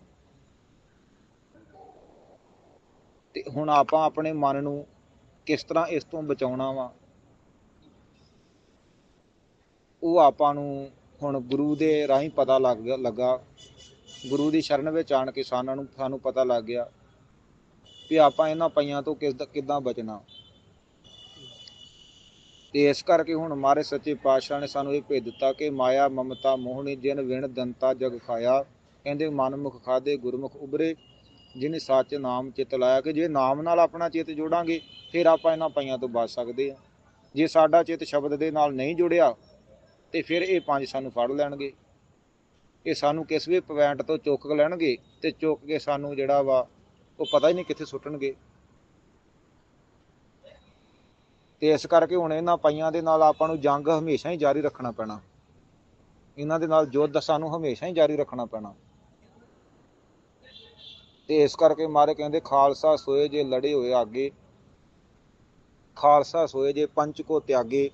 ਤੇ ਹੁਣ ਆਪਾਂ ਆਪਣੇ ਮਨ ਨੂੰ ਕਿਸ ਤਰ੍ਹਾਂ ਇਸ ਤੋਂ ਬਚਾਉਣਾ ਵਾ, ਉਹ ਆਪਾਂ ਨੂੰ ਹੁਣ ਗੁਰੂ ਦੇ ਰਾਹੀਂ ਪਤਾ ਲੱਗ ਲੱਗਾ। ਗੁਰੂ ਦੀ ਸ਼ਰਨ ਵਿੱਚ ਆਣ ਕੇ ਸਾਨੂੰ ਨੂੰ, ਸਾਨੂੰ ਪਤਾ ਲੱਗ ਗਿਆ ਵੀ ਆਪਾਂ ਇਹਨਾਂ ਪਈਆਂ ਤੋਂ ਕਿਸ ਕਿੱਦਾਂ ਬਚਣਾ। ਤੇ ਇਸ ਕਰਕੇ ਹੁਣ ਮਾਰੇ ਸੱਚੇ ਪਾਤਸ਼ਾਹ ਨੇ ਸਾਨੂੰ ਇਹ ਭੇਜ ਦਿੱਤਾ ਕਿ ਮਾਇਆ, ਮਮਤਾ, ਮੋਹਣੀ, ਜਿਨ, ਵਿਣ, ਦੰਤਾ, ਜਗ ਖਾਇਆ ਕਹਿੰਦੇ ਮਨਮੁਖ ਖਾਦੇ, ਗੁਰਮੁਖ ਉਬਰੇ ਜਿਨੇ ਸੱਚ ਨਾਮ ਚਿਤ ਲਾਇਆ ਕਿ ਜੇ ਨਾਮ ਨਾਲ ਆਪਣਾ ਚਿੱਤ ਜੋੜਾਂਗੇ, ਫਿਰ ਆਪਾਂ ਇਹਨਾਂ ਪਈਆਂ ਤੋਂ ਬਚ ਸਕਦੇ ਆ ਜੇ ਸਾਡਾ ਚਿੱਤ ਸ਼ਬਦ ਦੇ ਨਾਲ ਨਹੀਂ ਜੁੜਿਆ ਤੇ ਫਿਰ ਇਹ ਪੰਜ ਸਾਨੂੰ ਫੜ ਲੈਣਗੇ। ਇਹ ਸਾਨੂੰ ਕਿਸ ਵੀ ਪੁਆਇੰਟ ਤੋਂ ਚੁੱਕ ਲੈਣਗੇ ਤੇ ਚੁੱਕ ਕੇ ਸਾਨੂੰ ਜਿਹੜਾ ਵਾ ਉਹ ਪਤਾ ਹੀ ਨਹੀਂ ਕਿੱਥੇ ਸੁੱਟਣਗੇ। ਤੇ ਇਸ ਕਰਕੇ ਹੁਣ ਇਹਨਾਂ ਪਈਆਂ ਦੇ ਨਾਲ ਆਪਾਂ ਨੂੰ ਜੰਗ ਹਮੇਸ਼ਾ ਹੀ ਜਾਰੀ ਰੱਖਣਾ ਪੈਣਾ। ਇਹਨਾਂ ਦੇ ਨਾਲ ਯੁੱਧ ਸਾਨੂੰ ਹਮੇਸ਼ਾ ਹੀ ਜਾਰੀ ਰੱਖਣਾ ਪੈਣਾ। ਤੇ ਇਸ ਕਰਕੇ ਮਾਰੇ ਕਹਿੰਦੇ, ਖਾਲਸਾ ਸੋਏ ਜੇ ਲੜੇ ਹੋਏ ਆਗੇ, ਖਾਲਸਾ ਸੋਏ ਜੇ ਪੰਚ ਕੋ ਤਿਆਗੇ।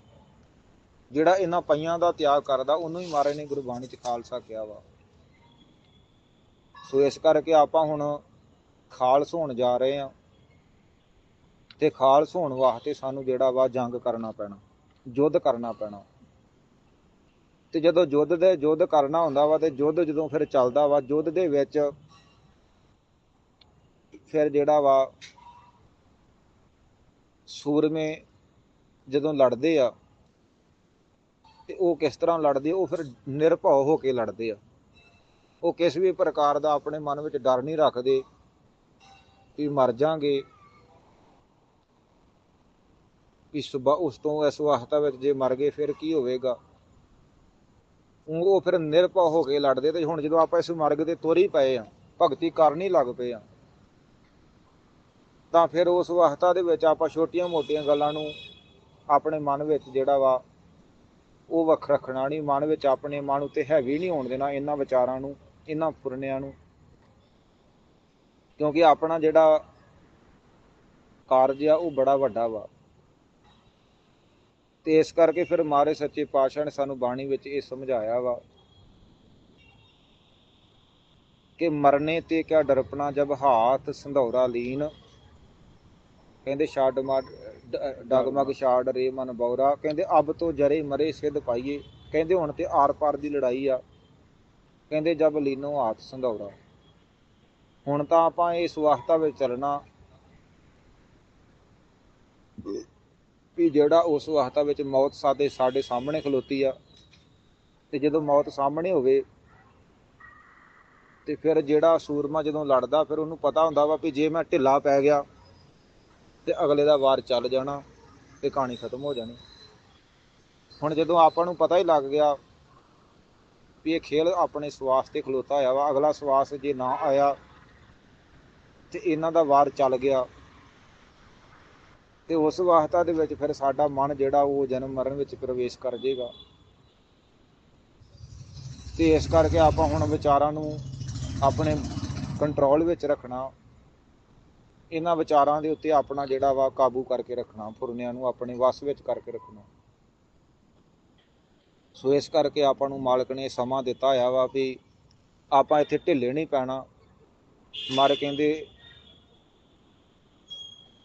ਜਿਹੜਾ ਇਹਨਾਂ ਪਈਆਂ ਦਾ ਤਿਆਗ ਕਰਦਾ, ਉਹਨੂੰ ਹੀ ਮਾਰੇ ਨੇ ਗੁਰਬਾਣੀ ਚ ਖਾਲਸਾ ਕਿਹਾ ਵਾ। ਸੋ ਇਸ ਕਰਕੇ ਆਪਾਂ ਹੁਣ ਖਾਲਸ ਹੋਣ ਜਾ ਰਹੇ ਆ ਤੇ ਖਾਲਸ ਹੋਣ ਵਾਸਤੇ ਸਾਨੂੰ ਜਿਹੜਾ ਵਾ ਜੰਗ ਕਰਨਾ ਪੈਣਾ, ਯੁੱਧ ਕਰਨਾ ਪੈਣਾ। ਤੇ ਜਦੋਂ ਯੁੱਧ ਦੇ, ਯੁੱਧ ਕਰਨਾ ਹੁੰਦਾ ਵਾ ਤੇ ਯੁੱਧ ਜਦੋਂ ਫਿਰ ਚੱਲਦਾ ਵਾ, ਯੁੱਧ ਦੇ ਵਿੱਚ ਫਿਰ ਜਿਹੜਾ ਵਾ ਸੂਰਮੇ ਜਦੋਂ ਲੜਦੇ ਆ ਤੇ ਉਹ ਕਿਸ ਤਰ੍ਹਾਂ ਲੜਦੇ ਉਹ ਫਿਰ ਨਿਰਭਉ ਹੋ ਕੇ ਲੜਦੇ ਆ। ਉਹ ਕਿਸ ਵੀ ਪ੍ਰਕਾਰ ਦਾ ਆਪਣੇ ਮਨ ਵਿੱਚ ਡਰ ਨਹੀਂ ਰੱਖਦੇ ਵੀ ਮਰ ਜਾਾਂਗੇ। ਵੀ ਸੁਬਾ ਉਸ ਤੋਂ, ਇਸ ਵਾਹਤਾ ਵਿੱਚ ਜੇ ਮਰ ਗਏ, ਫਿਰ ਕੀ ਹੋਵੇਗਾ? ਉਹ ਫਿਰ ਨਿਰਭਉ ਹੋ ਕੇ ਲੜਦੇ ਤੇ ਹੁਣ ਜਦੋਂ ਆਪਾਂ ਇਸ ਮਰਗ ਤੇ ਤੁਰ ਹੀ ਪਏ ਆ, ਭਗਤੀ ਕਰਨੀ ਲੱਗ ਪਏ ਆ, ਤਾਂ ਫਿਰ ਉਸ ਵਾਹਤਾ ਦੇ ਵਿੱਚ ਆਪਾਂ ਛੋਟੀਆਂ-ਮੋਟੀਆਂ ਗੱਲਾਂ ਨੂੰ ਆਪਣੇ ਮਨ ਵਿੱਚ ਜਿਹੜਾ ਵਾ ਉਹ ਵੱਖ ਰੱਖਣਾ ਨਹੀਂ, ਮਨ ਵਿੱਚ ਆਪਣੇ ਮਨ ਉੱਤੇ ਹੈਵੀ ਨਹੀਂ ਹੋਣ ਦੇਣਾ ਇਹਨਾਂ ਵਿਚਾਰਾਂ ਨੂੰ, ਇਹਨਾਂ ਫੁਰਨਿਆਂ ਨੂੰ। ਕਿਉਂਕਿ ਆਪਣਾ ਜਿਹੜਾ ਕਾਰਜ ਆ, ਉਹ ਬੜਾ ਵੱਡਾ ਵਾ। ਤੇ ਇਸ ਕਰਕੇ ਫਿਰ ਮਾਰੇ ਸੱਚੇ ਪਾਤਸ਼ਾਹ ਨੇ ਸਾਨੂੰ ਬਾਣੀ ਵਿੱਚ ਇਹ ਸਮਝਾਇਆ ਵਾ ਕਿ ਮਰਨੇ ਤੇ ਕਿਆ ਡਰਪਣਾ ਜਬ ਹਾਥ ਸੰਧੌਰਾ ਲੀਨ। ਕਹਿੰਦੇ ਛੱਡ ਮਾਰ ਡਗਮਗ ਛਾੜ ਰੇ ਮਨ ਬੌਰਾ ਕਹਿੰਦੇ ਅਬ ਤੋਂ ਜਰੇ ਮਰੇ ਸਿੱਧ ਪਾਈਏ। ਕਹਿੰਦੇ ਹੁਣ ਤੇ ਆਰ ਪਾਰ ਦੀ ਲੜਾਈ ਆ। ਕਹਿੰਦੇ ਜਬ ਲੀਨੋ ਹਾਥ ਸੰਧੌਰਾ। ਹੁਣ ਤਾਂ ਆਪਾਂ ਇਸ ਵਾਸਤਾ ਵਿੱਚ ਚੱਲਣਾ ਵੀ ਜਿਹੜਾ ਉਸ ਵਾਸਤਾ ਵਿੱਚ ਮੌਤ ਸਾਡੇ ਸਾਡੇ ਸਾਹਮਣੇ ਖਲੋਤੀ ਆ। ਤੇ ਜਦੋਂ ਮੌਤ ਸਾਹਮਣੇ ਹੋਵੇ ਤੇ ਫਿਰ ਜਿਹੜਾ ਸੂਰਮਾ ਜਦੋਂ ਲੜਦਾ ਫਿਰ ਉਹਨੂੰ ਪਤਾ ਹੁੰਦਾ ਵਾ ਵੀ ਜੇ ਮੈਂ ਢਿੱਲਾ ਪੈ ਗਿਆ ਤੇ ਅਗਲੇ ਦਾ ਵਾਰ ਚੱਲ ਜਾਣਾ ਤੇ ਕਹਾਣੀ ਖਤਮ ਹੋ ਜਾਣੀ। ਹੁਣ ਜਦੋਂ ਆਪਾਂ ਨੂੰ ਪਤਾ ਹੀ ਲੱਗ ਗਿਆ ਵੀ ਇਹ ਖੇਲ ਆਪਣੇ ਸਵਾਸ ਤੇ ਖਲੋਤਾ ਹੋਇਆ ਵਾ, ਅਗਲਾ ਸਵਾਸ ਜੇ ਨਾ ਆਇਆ ਤੇ ਇਹਨਾਂ ਦਾ ਵਾਰ ਚੱਲ ਗਿਆ ਤੇ ਉਸ ਵਾਸਤਾ ਦੇ ਵਿੱਚ ਫਿਰ ਸਾਡਾ ਮਨ ਜਿਹੜਾ ਉਹ ਜਨਮ ਮਰਨ ਵਿੱਚ ਪ੍ਰਵੇਸ਼ ਕਰ ਜਾਏਗਾ ਤੇ ਇਸ ਕਰਕੇ ਆਪਾਂ ਹੁਣ ਵਿਚਾਰਾਂ ਨੂੰ ਆਪਣੇ ਕੰਟਰੋਲ ਵਿੱਚ ਰੱਖਣਾ ਇਹਨਾਂ ਵਿਚਾਰਾਂ ਦੇ ਉੱਤੇ ਆਪਣਾ ਜਿਹੜਾ ਵਾ ਕਾਬੂ ਕਰਕੇ ਰੱਖਣਾ, ਫੁਰਨਿਆਂ ਨੂੰ ਆਪਣੇ ਵਸ ਵਿੱਚ ਕਰਕੇ ਰੱਖਣਾ। ਸੋ ਇਸ ਕਰਕੇ ਆਪਾਂ ਨੂੰ ਮਾਲਕ ਨੇ ਸਮਾਂ ਦਿੱਤਾ ਹੋਇਆ ਵਾ ਵੀ ਆਪਾਂ ਇੱਥੇ ਢਿੱਲੇ ਨਹੀਂ ਪੈਣਾ। ਮਰ ਕਹਿੰਦੇ,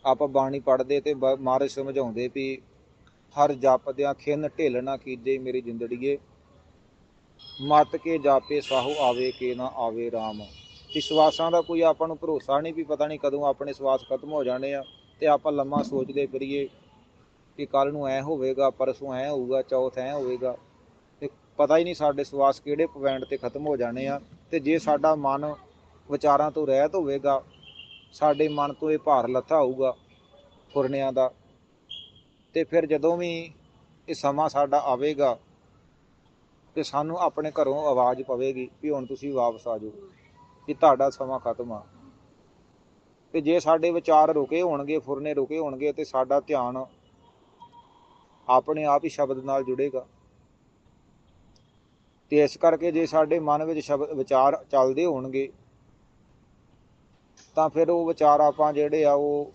ਆਪਾਂ ਬਾਣੀ ਪੜ੍ਹਦੇ ਤੇ ਮਾਰੇ ਸਮਝਾਉਂਦੇ ਵੀ ਹਰ ਜਪਦਿਆਂ ਖਿੰਨ ਢਿੱਲ ਨਾ ਕੀਜੇ ਮੇਰੀ ਜਿੰਦੜੀਏ। ਮਤ ਕੇ ਜਾਪੇ ਸਾਹੂ ਆਵੇ ਕੇ ਨਾ ਆਵੇ RAM ਕਿ ਸਵਾਸਾਂ ਦਾ ਕੋਈ ਆਪਾਂ ਨੂੰ ਭਰੋਸਾ ਨਹੀਂ ਵੀ ਪਤਾ ਨਹੀਂ ਕਦੋਂ ਆਪਣੇ ਸਵਾਸ ਖਤਮ ਹੋ ਜਾਣੇ ਆ ਤੇ ਆਪਾਂ ਲੰਮਾ ਸੋਚਦੇ ਫਿਰੀਏ ਕਿ ਕੱਲ ਨੂੰ ਐ ਹੋਵੇਗਾ, ਪਰਸੋਂ ਐ ਹੋਊਗਾ, ਚੌਥ ਐ ਹੋਵੇਗਾ। ਤੇ ਪਤਾ ਹੀ ਨਹੀਂ ਸਾਡੇ ਸਵਾਸ ਕਿਹੜੇ ਪੁਆਇੰਟ ਤੇ ਖਤਮ ਹੋ ਜਾਣੇ ਆ ਤੇ ਜੇ ਸਾਡਾ ਮਨ ਵਿਚਾਰਾਂ ਤੋਂ ਰਹਿਤ ਹੋਵੇਗਾ, ਸਾਡੇ ਮਨ ਤੋਂ ਇਹ ਭਾਰ ਲੱਥਾ ਹੋਊਗਾ ਫੁਰਨਿਆਂ ਦਾ। ਤੇ ਫਿਰ ਜਦੋਂ ਵੀ ਇਹ ਸਮਾਂ ਸਾਡਾ ਆਵੇਗਾ ਤੇ ਸਾਨੂੰ ਆਪਣੇ ਘਰੋਂ ਆਵਾਜ਼ ਪਵੇਗੀ ਵੀ ਹੁਣ ਤੁਸੀਂ ਵਾਪਸ ਆ ਜਾਓ। ਕਿ ਤੁਹਾਡਾ ਸਮਾਂ ਖਤਮ ਆ। ਤੇ ਜੇ ਸਾਡੇ ਵਿਚਾਰ ਰੁਕੇ ਹੋਣਗੇ, ਫੁਰਨੇ ਰੁਕੇ ਹੋਣਗੇ ਤੇ ਸਾਡਾ ਧਿਆਨ ਆਪਣੇ ਆਪ ਹੀ ਸ਼ਬਦ ਨਾਲ ਜੁੜੇਗਾ। ਤੇ ਇਸ ਕਰਕੇ ਜੇ ਸਾਡੇ ਮਨ ਵਿੱਚ ਸ਼ਬਦ, ਵਿਚਾਰ ਚੱਲਦੇ ਹੋਣਗੇ, ਤਾਂ ਫਿਰ ਉਹ ਵਿਚਾਰ ਆਪਾਂ ਜਿਹੜੇ ਆ ਉਹ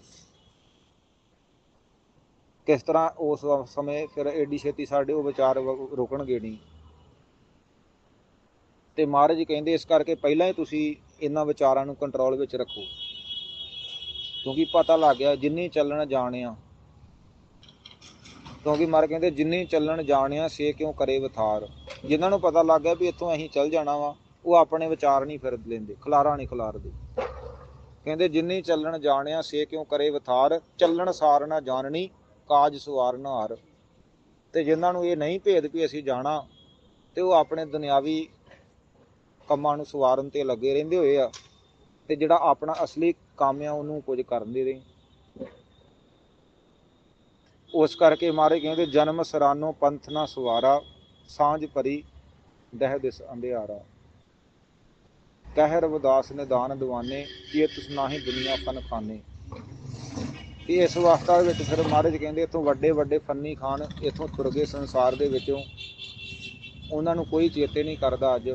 ਕਿਸ ਤਰ੍ਹਾਂ ਉਸ ਸਮੇਂ ਫਿਰ ਐਡੀ ਛੇਤੀ ਸਾਡੇ ਉਹ ਵਿਚਾਰ ਰੁਕਣਗੇ ਨਹੀਂ। ਤੇ ਮਹਾਰਾਜ ਕਹਿੰਦੇ ਇਸ ਕਰਕੇ ਪਹਿਲਾਂ ਹੀ ਤੁਸੀਂ ਇਹਨਾਂ ਵਿਚਾਰਾਂ ਨੂੰ ਕੰਟਰੋਲ ਵਿੱਚ ਰੱਖੋ। ਕਿਉਂਕਿ ਪਤਾ ਲੱਗ ਗਿਆ ਜਿੰਨੀ ਚੱਲਣ ਜਾਣਿਆ। ਕਿਉਂਕਿ ਮਹਾਰਾਜ ਕਹਿੰਦੇ ਜਿੰਨੀ ਚੱਲਣ ਜਾਣਿਆ, ਸੇ ਕਿਉਂ ਕਰੇ ਵਿਥਾਰ। ਜਿਨ੍ਹਾਂ ਨੂੰ ਪਤਾ ਲੱਗ ਗਿਆ ਵੀ ਇੱਥੋਂ ਅਸੀਂ ਚੱਲ ਜਾਣਾ ਵਾ, ਉਹ ਆਪਣੇ ਵਿਚਾਰ ਨਹੀਂ ਫਿਰ ਲੈਂਦੇ, ਖਲਾਰਾ ਨਹੀਂ ਖਲਾਰਦੇ। ਕਹਿੰਦੇ ਜਿੰਨੀ ਚੱਲਣ ਜਾਣਿਆ, ਸੇ ਕਿਉਂ ਕਰੇ ਵਿਥਾਰ, ਚੱਲਣ ਸਾਰ ਨਾ ਜਾਣਨੀ, ਕਾਜ ਸਵਾਰ ਨਾ ਹਾਰ। ਤੇ ਜਿਨ੍ਹਾਂ ਨੂੰ ਇਹ ਨਹੀਂ ਭੇਦ ਵੀ ਅਸੀਂ ਜਾਣਾ, ਤੇ ਉਹ ਆਪਣੇ ਦੁਨਿਆਵੀ ਕੰਮਾਂ ਨੂੰ ਸਵਾਰਨ ਤੇ ਲੱਗੇ ਰਹਿੰਦੇ ਹੋਏ ਆ, ਤੇ ਜਿਹੜਾ ਆਪਣਾ ਅਸਲੀ ਕੰਮ ਆ ਉਹਨੂੰ ਕੁਝ ਕਰਨ ਦੇ ਰਹੇ। ਉਸ ਕਰਕੇ ਮਾਰੇ ਕਹਿੰਦੇ, ਜਨਮ ਸਰਾਨੋ ਪੰਥ ਨਾ ਸਵਾਰਾ, ਸਾਂਝ ਭਰੀ ਦਹਿ ਦਿਸ ਅੰਧਿਆਰਾ। ਕਹਿ ਰਵਿਦਾਸ ਨੇ ਦਾਨ ਦਵਾਨੇ ਕੀ ਤੁਸ ਨਾਹੀ ਦੁਨੀਆ ਫਨ ਖਾਨੇ। ਇਹ ਇਸ ਅਵਸਥਾ ਵਿੱਚ ਫਿਰ ਮਹਾਰਾਜ ਕਹਿੰਦੇ, ਇਥੋਂ ਵੱਡੇ ਵੱਡੇ ਫੰਨੀ ਖਾਨ ਇਥੋਂ ਤੁਰ ਗਏ ਸੰਸਾਰ ਦੇ ਵਿੱਚੋਂ। ਉਹਨਾਂ ਨੂੰ ਕੋਈ ਚੇਤੇ ਨਹੀਂ ਕਰਦਾ ਅੱਜ।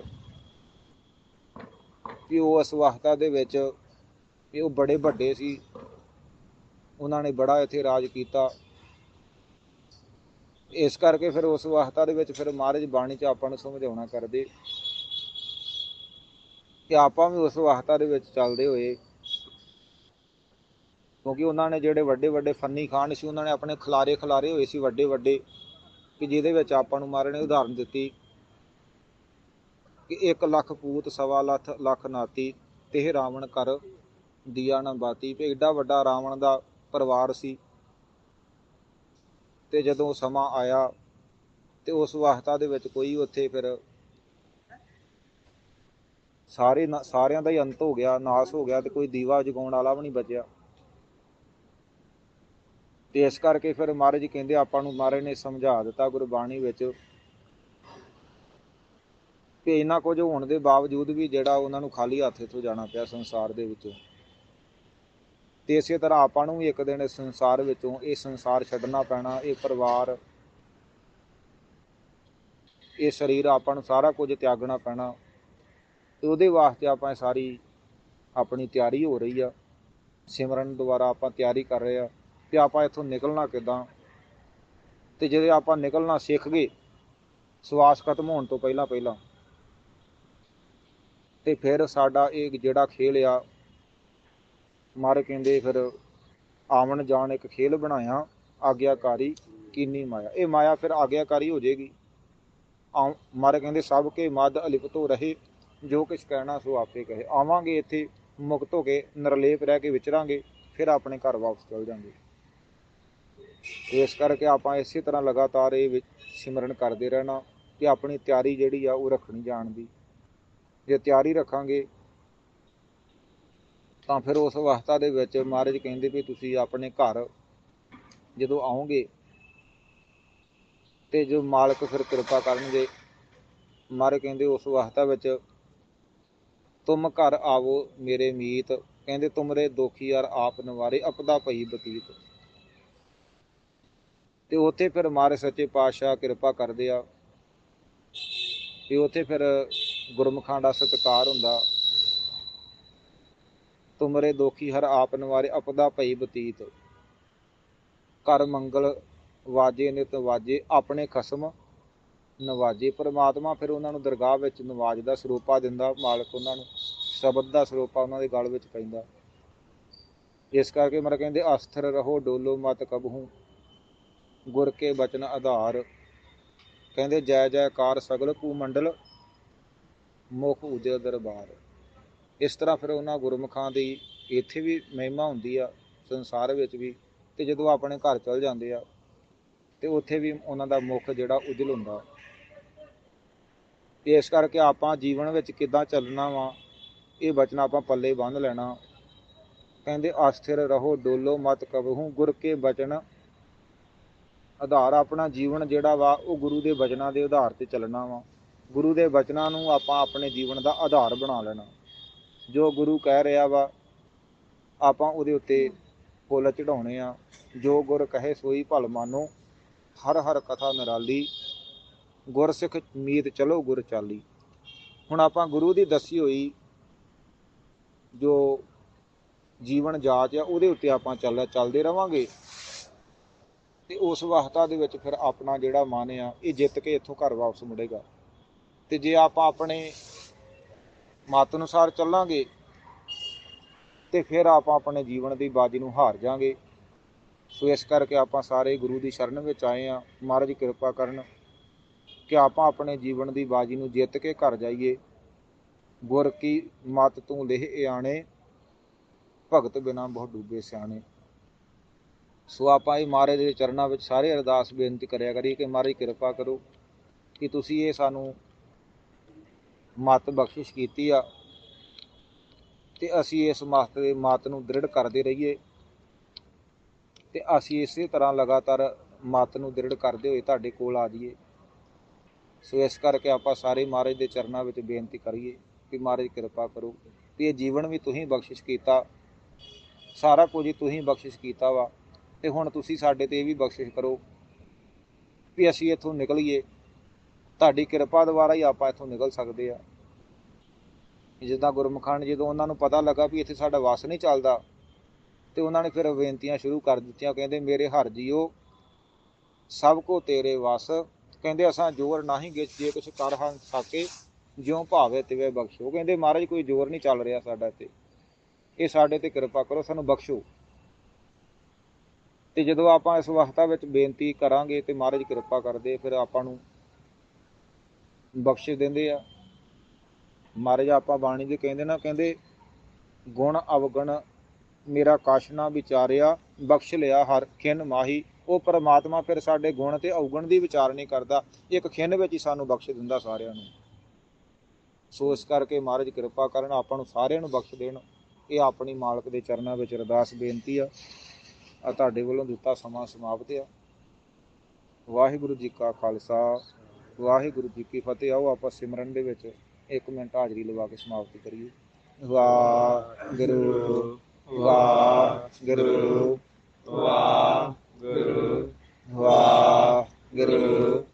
ਕਿ ਉਹ ਇਸ ਅਵਸਥਾ ਦੇ ਵਿੱਚ ਵੀ ਉਹ ਬੜੇ ਵੱਡੇ ਸੀ। ਉਹਨਾਂ ਨੇ ਬੜਾ ਇੱਥੇ ਰਾਜ ਕੀਤਾ। ਇਸ ਕਰਕੇ ਫਿਰ ਉਸ ਅਵਸਥਾ ਦੇ ਵਿੱਚ ਫਿਰ ਮਹਾਰਾਜ ਬਾਣੀ ਚ ਆਪਾਂ ਨੂੰ ਸਮਝਾਉਣਾ ਕਰਦੇ ਕਿ ਆਪਾਂ ਵੀ ਉਸ ਅਵਸਥਾ ਦੇ ਵਿੱਚ ਚੱਲਦੇ ਹੋਏ, ਕਿਉਂਕਿ ਉਹਨਾਂ ਨੇ ਜਿਹੜੇ ਵੱਡੇ ਵੱਡੇ ਫੰਨੀ ਖਾਨ ਸੀ, ਉਹਨਾਂ ਨੇ ਆਪਣੇ ਖਿਲਾਰੇ ਖਿਲਾਰੇ ਹੋਏ ਸੀ ਵੱਡੇ ਵੱਡੇ, ਕਿ ਜਿਹਦੇ ਵਿੱਚ ਆਪਾਂ ਨੂੰ ਮਹਾਰਾਜ ਨੇ ਉਦਾਹਰਨ ਦਿੱਤੀ। ਕਿ 1 ਲੱਖ ਪੂਤ ਸਵਾ ਲੱਖ ਲੱਖ ਨਾਤੀ, ਤੇ ਰਾਵਣ ਕਰ ਦੀਆ ਨਾ ਬਾਤੀ। ਵੀ ਏਡਾ ਵੱਡਾ ਰਾਵਣ ਦਾ ਪਰਿਵਾਰ ਸੀ। ਤੇ ਜਦੋਂ ਸਮਾਂ ਆਇਆ, ਤੇ ਉਸ ਅਵਸਥਾ ਦੇ ਵਿੱਚ ਕੋਈ ਉੱਥੇ ਫਿਰ ਸਾਰੇ ਨਾ- ਸਾਰਿਆਂ ਦਾ ਹੀ ਅੰਤ ਹੋ ਗਿਆ, ਨਾਸ ਹੋ ਗਿਆ, ਤੇ ਕੋਈ ਦੀਵਾ ਜਗਾਉਣ ਵਾਲਾ ਵੀ ਨਹੀਂ ਬਚਿਆ। ਤੇ ਇਸ ਕਰਕੇ ਫਿਰ ਮਹਾਰਾਜ ਕਹਿੰਦੇ, ਆਪਾਂ ਨੂੰ ਮਹਾਰਾਜ ਨੇ ਸਮਝਾ ਦਿੱਤਾ ਗੁਰਬਾਣੀ ਵਿੱਚ ਕਿ ਇੰਨਾ ਕੁਝ ਹੋਣ ਦੇ ਬਾਵਜੂਦ ਵੀ ਜਿਹੜਾ ਉਹਨਾਂ ਨੂੰ ਖਾਲੀ ਹੱਥ ਇੱਥੋਂ ਜਾਣਾ ਪਿਆ ਸੰਸਾਰ ਦੇ ਵਿੱਚੋਂ। ਤੇ ਇਸੇ ਤਰ੍ਹਾਂ ਆਪਾਂ ਨੂੰ ਵੀ ਇੱਕ ਦਿਨ ਇਸ ਸੰਸਾਰ ਵਿੱਚੋਂ ਇਹ ਸੰਸਾਰ ਛੱਡਣਾ ਪੈਣਾ, ਇਹ ਪਰਿਵਾਰ, ਇਹ ਸਰੀਰ ਆਪਾਂ ਨੂੰ ਸਾਰਾ ਕੁਝ ਤਿਆਗਣਾ ਪੈਣਾ। ਤੇ ਉਹਦੇ ਵਾਸਤੇ ਆਪਾਂ ਇਹ ਸਾਰੀ ਆਪਣੀ ਤਿਆਰੀ ਹੋ ਰਹੀ ਆ। ਸਿਮਰਨ ਦੁਆਰਾ ਆਪਾਂ ਤਿਆਰੀ ਕਰ ਰਹੇ ਆ ਤੇ ਆਪਾਂ ਇੱਥੋਂ ਨਿਕਲਣਾ ਕਿਦਾਂ। ਤੇ ਜਦੋਂ ਆਪਾਂ ਨਿਕਲਣਾ ਸਿੱਖ ਗਏ, ਸਵਾਸ ਖਤਮ ਹੋਣ ਤੋਂ ਪਹਿਲਾਂ ਪਹਿਲਾਂ ਤੇ ਫਿਰ ਸਾਡਾ ਇਹ ਜਿਹੜਾ ਖੇਲ ਆ, ਮਾਰੇ ਕਹਿੰਦੇ ਫਿਰ ਆਵਣ ਜਾਣ ਇੱਕ ਖੇਲ ਬਣਾਇਆ, ਆਗਿਆਕਾਰੀ ਕੀਨੀ ਮਾਇਆ। ਇਹ ਮਾਇਆ ਫਿਰ ਆਗਿਆਕਾਰੀ ਹੋ ਜਾਏਗੀ। ਆ ਮਾਰੇ ਕਹਿੰਦੇ ਸਭ ਕੇ ਮਦ ਅਲਿਪਤ ਰਹੇ, ਜੋ ਕੁਛ ਕਹਿਣਾ ਸੋ ਆਪੇ ਕਹੇ। ਆਵਾਂਗੇ ਇੱਥੇ, ਮੁਕਤ ਹੋ ਕੇ ਨਿਰਲੇਪ ਰਹਿ ਕੇ ਵਿਚਰਾਂਗੇ, ਫਿਰ ਆਪਣੇ ਘਰ ਵਾਪਸ ਚਲ ਜਾਾਂਗੇ। ਇਸ ਕਰਕੇ ਆਪਾਂ ਇਸੇ ਤਰ੍ਹਾਂ ਲਗਾਤਾਰ ਇਹ ਵਿੱਚ ਸਿਮਰਨ ਕਰਦੇ ਰਹਿਣਾ ਕਿ ਆਪਣੀ ਤਿਆਰੀ ਜਿਹੜੀ ਆ ਉਹ ਰੱਖਣੀ ਜਾਣ ਦੀ। ਜੇ ਤਿਆਰੀ ਰੱਖਾਂਗੇ, ਤਾਂ ਫਿਰ ਉਸ ਅਵਸਥਾ ਦੇ ਵਿੱਚ ਮਹਾਰਾਜ ਕਹਿੰਦੇ ਵੀ ਤੁਸੀਂ ਆਪਣੇ ਘਰ ਜਦੋਂ ਆਓਗੇ ਤੇ ਜੋ ਮਾਲਕ ਫਿਰ ਕਿਰਪਾ ਕਰਨਗੇ, ਮਹਾਰਾਜ ਕਹਿੰਦੇ ਉਸ ਅਵਸਥਾ ਵਿੱਚ, ਤੁਮ ਘਰ ਆਵੋ ਮੇਰੇ ਮੀਤ। ਕਹਿੰਦੇ, ਤੁਮਰੇ ਦੁਖੀ ਯਾਰ ਆਪ ਨਵਾਰੇ, ਅਪਦਾ ਭਈ ਬਤੀਤ। ਤੇ ਉੱਥੇ ਫਿਰ ਮਾਰੇ ਸੱਚੇ ਪਾਤਸ਼ਾਹ ਕਿਰਪਾ ਕਰਦੇ ਆ ਤੇ ਉੱਥੇ ਫਿਰ ਗੁਰਮੁਖਾਂ ਦਾ ਸਤਿਕਾਰ ਹੁੰਦਾ। ਤੁਮਰੇ ਦੋਖੀ ਹਰ ਆਪ ਨਵਾਰੇ, ਅਪਦਾ ਭਈ ਬਤੀਤ। ਕਰ ਮੰਗਲ ਵਾਜੇ, ਨਿਤ ਵਾਜੇ, ਆਪਣੇ ਖਸਮ ਨਵਾਜੇ। ਪ੍ਰਮਾਤਮਾ ਫਿਰ ਉਹਨਾਂ ਨੂੰ ਦਰਗਾਹ ਵਿੱਚ ਨਵਾਜ ਦਾ ਸਰੂਪਾ ਦਿੰਦਾ, ਮਾਲਕ ਉਹਨਾਂ ਨੂੰ ਸ਼ਬਦ ਦਾ ਸਰੂਪਾ ਉਹਨਾਂ ਦੇ ਗਲ ਵਿੱਚ ਪੈਂਦਾ। ਇਸ ਕਰਕੇ ਮਰ ਕਹਿੰਦੇ, ਅਸਥਰ ਰਹੋ, ਡੋਲੋ ਮਤ ਕਬਹੂ, ਗੁਰ ਕੇ ਬਚਨ ਆਧਾਰ। ਕਹਿੰਦੇ, ਜੈ ਜੈਕਾਰ ਸਗਲ ਭੂ ਮੰਡਲ ਮੁਖ ਉਦੇ ਦਰਬਾਰ। ਇਸ ਤਰ੍ਹਾਂ ਫਿਰ ਉਹਨਾਂ ਗੁਰਮੁਖਾਂ ਦੀ ਇੱਥੇ ਵੀ ਮਹਿਮਾ ਹੁੰਦੀ ਆ, ਸੰਸਾਰ ਵਿੱਚ ਵੀ, ਤੇ ਜਦੋਂ ਆਪਣੇ ਘਰ ਚਲ ਜਾਂਦੇ ਆ, ਤੇ ਉੱਥੇ ਵੀ ਉਹਨਾਂ ਦਾ ਮੁਖ ਜਿਹੜਾ ਉਜਲ ਹੁੰਦਾ। ਇਸ ਕਰਕੇ ਆਪਾਂ ਜੀਵਨ ਵਿੱਚ ਕਿੱਦਾਂ ਚੱਲਣਾ ਵਾ, ਇਹ ਬਚਨ ਆਪਾਂ ਪੱਲੇ ਬੰਨ ਲੈਣਾ। ਕਹਿੰਦੇ, ਅਸਥਿਰ ਰਹੋ, ਡੋਲੋ ਮਤ ਕਬਹੂ, ਗੁਰ ਕੇ ਬਚਨ ਆਧਾਰ। ਆਪਣਾ ਜੀਵਨ ਜਿਹੜਾ ਵਾ, ਉਹ ਗੁਰੂ ਦੇ ਬਚਨਾਂ ਦੇ ਆਧਾਰ ਤੇ ਚੱਲਣਾ ਵਾ। ਗੁਰੂ ਦੇ ਬਚਨਾਂ ਨੂੰ ਆਪਾਂ ਆਪਣੇ ਜੀਵਨ ਦਾ ਆਧਾਰ ਬਣਾ ਲੈਣਾ। ਜੋ ਗੁਰੂ ਕਹਿ ਰਿਹਾ ਵਾ, ਆਪਾਂ ਉਹਦੇ ਉੱਤੇ ਫੁੱਲ ਚੜਾਉਣੇ ਆ। ਜੋ ਗੁਰ ਕਹੇ ਸੋਈ ਭਲ ਮਾਨੋ, ਹਰ ਹਰ ਕਥਾ ਨਿਰਾਲੀ। ਗੁਰਸਿੱਖ ਮੀਤ ਚਲੋ ਗੁਰ ਚਾਲੀ। ਹੁਣ ਆਪਾਂ ਗੁਰੂ ਦੀ ਦੱਸੀ ਹੋਈ ਜੋ ਜੀਵਨ ਜਾਚ ਆ, ਉਹਦੇ ਉੱਤੇ ਆਪਾਂ ਚੱਲ, ਚੱਲਦੇ ਰਵਾਂਗੇ। ਤੇ ਉਸ ਅਵਸਥਾ ਦੇ ਵਿੱਚ ਫਿਰ ਆਪਣਾ ਜਿਹੜਾ ਮਨ ਆ, ਇਹ ਜਿੱਤ ਕੇ ਇੱਥੋਂ ਘਰ ਵਾਪਸ ਮੁੜੇਗਾ। ਤੇ ਜੇ ਆਪਾਂ ਆਪਣੇ ਮਤ ਅਨੁਸਾਰ ਚੱਲਾਂਗੇ, ਤੇ ਫਿਰ ਆਪਾਂ ਆਪਣੇ ਜੀਵਨ ਦੀ ਬਾਜੀ ਨੂੰ ਹਾਰ ਜਾਾਂਗੇ। ਸੋ ਇਸ ਕਰਕੇ ਆਪਾਂ ਸਾਰੇ ਗੁਰੂ ਦੀ ਸ਼ਰਨ ਵਿੱਚ ਆਏ ਆ ਮਹਾਰਾਜ ਕਿਰਪਾ ਕਰਨ ਕਿ ਆਪਾਂ ਆਪਣੇ ਜੀਵਨ ਦੀ ਬਾਜੀ ਨੂੰ ਜਿੱਤ ਕੇ ਘਰ ਜਾਈਏ। ਗੁਰ ਕੀ ਮਤ ਤੂੰ ਲਿਹ ਆਣੇ ਭਗਤ ਬਿਨਾ ਬਹੁਤ ਡੂਬੇ ਸਿਆਣੇ। ਸੋ ਆਪਾਂ ਇਹ ਮਹਾਰਾਜ ਦੇ ਚਰਨਾਂ ਵਿੱਚ ਸਾਰੇ ਅਰਦਾਸ ਬੇਨਤੀ ਕਰਿਆ ਕਰੀਏ ਕਿ ਮਹਾਰਾਜ ਕਿਰਪਾ ਕਰੋ ਕਿ ਤੁਸੀਂ ਇਹ ਸਾਨੂੰ ਮਤ ਬਖਸ਼ਿਸ਼ ਕੀਤੀ ਆ। ਤੇ ਅਸੀਂ ਇਸ ਮਤ ਦੇ ਮਤ ਨੂੰ ਦ੍ਰਿੜ ਕਰਦੇ ਰਹੀਏ। ਤੇ ਅਸੀਂ ਇਸੇ ਤਰ੍ਹਾਂ ਲਗਾਤਾਰ ਮਤ ਨੂੰ ਦ੍ਰਿੜ ਕਰਦੇ ਹੋਏ ਤੁਹਾਡੇ ਕੋਲ ਆ ਜਾਈਏ। ਸੋ ਇਸ ਕਰਕੇ ਆਪਾਂ ਸਾਰੇ ਮਹਾਰਾਜ ਦੇ ਚਰਨਾਂ ਵਿੱਚ ਬੇਨਤੀ ਕਰੀਏ ਕਿ ਮਹਾਰਾਜ ਕਿਰਪਾ ਕਰੋ ਵੀ ਇਹ ਜੀਵਨ ਵੀ ਤੁਸੀਂ ਬਖਸ਼ਿਸ਼ ਕੀਤਾ। ਸਾਰਾ ਕੁਝ ਤੁਸੀਂ ਬਖਸ਼ਿਸ਼ ਕੀਤਾ ਵਾ। ਤੇ ਹੁਣ ਤੁਸੀਂ ਸਾਡੇ ਤੇ ਇਹ ਵੀ ਬਖਸ਼ਿਸ਼ ਕਰੋ ਵੀ ਅਸੀਂ ਇੱਥੋਂ ਨਿਕਲੀਏ। ਤੁਹਾਡੀ ਕਿਰਪਾ ਦੁਆਰਾ ਹੀ ਆਪਾਂ ਇੱਥੋਂ ਨਿਕਲ ਸਕਦੇ ਆ। ਜਿੱਦਾਂ ਗੁਰਮੁਖਾਂ ਜਦੋਂ ਉਹਨਾਂ ਨੂੰ ਪਤਾ ਲੱਗਾ ਵੀ ਇੱਥੇ ਸਾਡਾ ਵਸ ਨਹੀਂ ਚੱਲਦਾ, ਤੇ ਉਹਨਾਂ ਨੇ ਫਿਰ ਬੇਨਤੀਆਂ ਸ਼ੁਰੂ ਕਰ ਦਿੱਤੀਆਂ, ਕਹਿੰਦੇ ਮੇਰੇ ਹਰ ਜੀਓ, ਸਭ ਕੋ ਤੇਰੇ ਵਸ। ਕਹਿੰਦੇ ਅਸਾਂ ਜ਼ੋਰ ਨਹੀਂ ਗੇ ਜੇ ਕੁਛ ਕਰ ਹਾਂ ਸਾਕੇ, ਜਿਉਂ ਭਾਵੇ ਤਿਵੇਂ ਬਖਸ਼ੋ। ਕਹਿੰਦੇ ਮਹਾਰਾਜ, ਕੋਈ ਜ਼ੋਰ ਨਹੀਂ ਚੱਲ ਰਿਹਾ ਸਾਡਾ ਤੇ ਇਹ ਸਾਡੇ ਤੇ ਕਿਰਪਾ ਕਰੋ, ਸਾਨੂੰ ਬਖਸ਼ੋ। ਤੇ ਜਦੋਂ ਆਪਾਂ ਇਸ ਅਵਸਥਾ ਵਿੱਚ ਬੇਨਤੀ ਕਰਾਂਗੇ ਤੇ ਮਹਾਰਾਜ ਕਿਰਪਾ ਕਰਦੇ, ਫਿਰ ਆਪਾਂ ਨੂੰ ਬਖਸ਼ਿਸ਼ ਦਿੰਦੇ ਆ। ਮਹਾਰਾਜ ਆਪਾਂ ਬਾਣੀ ਦੇ ਕਹਿੰਦੇ ਨਾ, ਕਹਿੰਦੇ, ਗੁਣ ਅਵਗਣ ਮੇਰਾ ਕਛ ਨਾ ਵਿਚਾਰਿਆ, ਬਖਸ਼ ਲਿਆ ਹਰ ਖਿੰਨ ਮਾਹੀ। ਉਹ ਪਰਮਾਤਮਾ ਫਿਰ ਸਾਡੇ ਗੁਣ ਤੇ ਅਵਗਣ ਦੀ ਵਿਚਾਰ ਨਹੀਂ ਕਰਦਾ। ਇੱਕ ਖਿੰਨ ਵਿੱਚ ਹੀ ਸਾਨੂੰ ਬਖਸ਼ ਦਿੰਦਾ ਸਾਰਿਆਂ ਨੂੰ। ਸੋ ਇਸ ਕਰਕੇ ਮਹਾਰਾਜ ਕਿਰਪਾ ਕਰਨ, ਆਪਾਂ ਨੂੰ ਸਾਰਿਆਂ ਨੂੰ ਬਖਸ਼ ਦੇਣ। ਇਹ ਆਪਣੀ ਮਾਲਕ ਦੇ ਚਰਨਾਂ ਵਿੱਚ ਅਰਦਾਸ ਬੇਨਤੀ ਆ। ਆ ਤੁਹਾਡੇ ਵੱਲੋਂ ਦਿੱਤਾ ਸਮਾਂ ਸਮਾਪਤ ਆ। ਵਾਹਿਗੁਰੂ ਜੀ ਕਾ ਖਾਲਸਾ। ਵਾਹਿਗੁਰੂ ਜੀ ਕੀ ਫਤਿਹ, ਆਓ ਆਪਾਂ ਸਿਮਰਨ ਦੇ ਵਿੱਚ ਇੱਕ ਮਿੰਟ ਹਾਜ਼ਰੀ ਲਵਾ ਕੇ ਸਮਾਪਤੀ ਕਰੀਏ। ਵਾਹਿਗੁਰੂ ਵਾਹਿਗੁਰੂ ਵਾਹਿਗੁਰੂ ਵਾਹਿਗੁਰੂ ਵਾਹਿਗੁਰੂ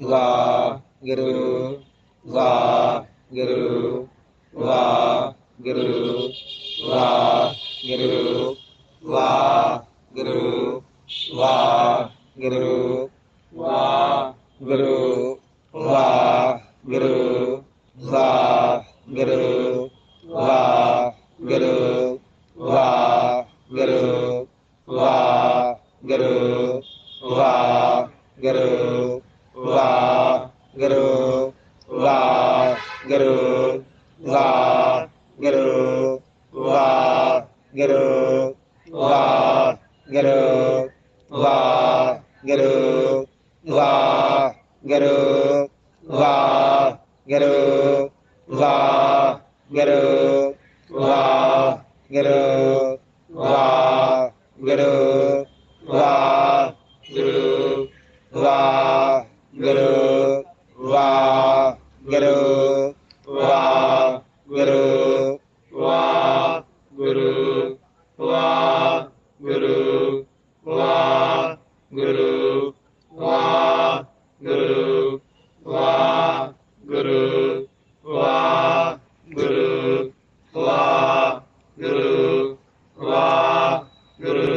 ਵਾਹਿਗੁਰੂ ਵਾਹਿਗੁਰੂ ਵਾਹਿਗੁਰੂ ਵਾਹਿਗੁਰੂ ਵਾਹਿਗੁਰੂ ਵਾਹਿਗੁਰੂ ਵਾਹਿਗੁਰੂ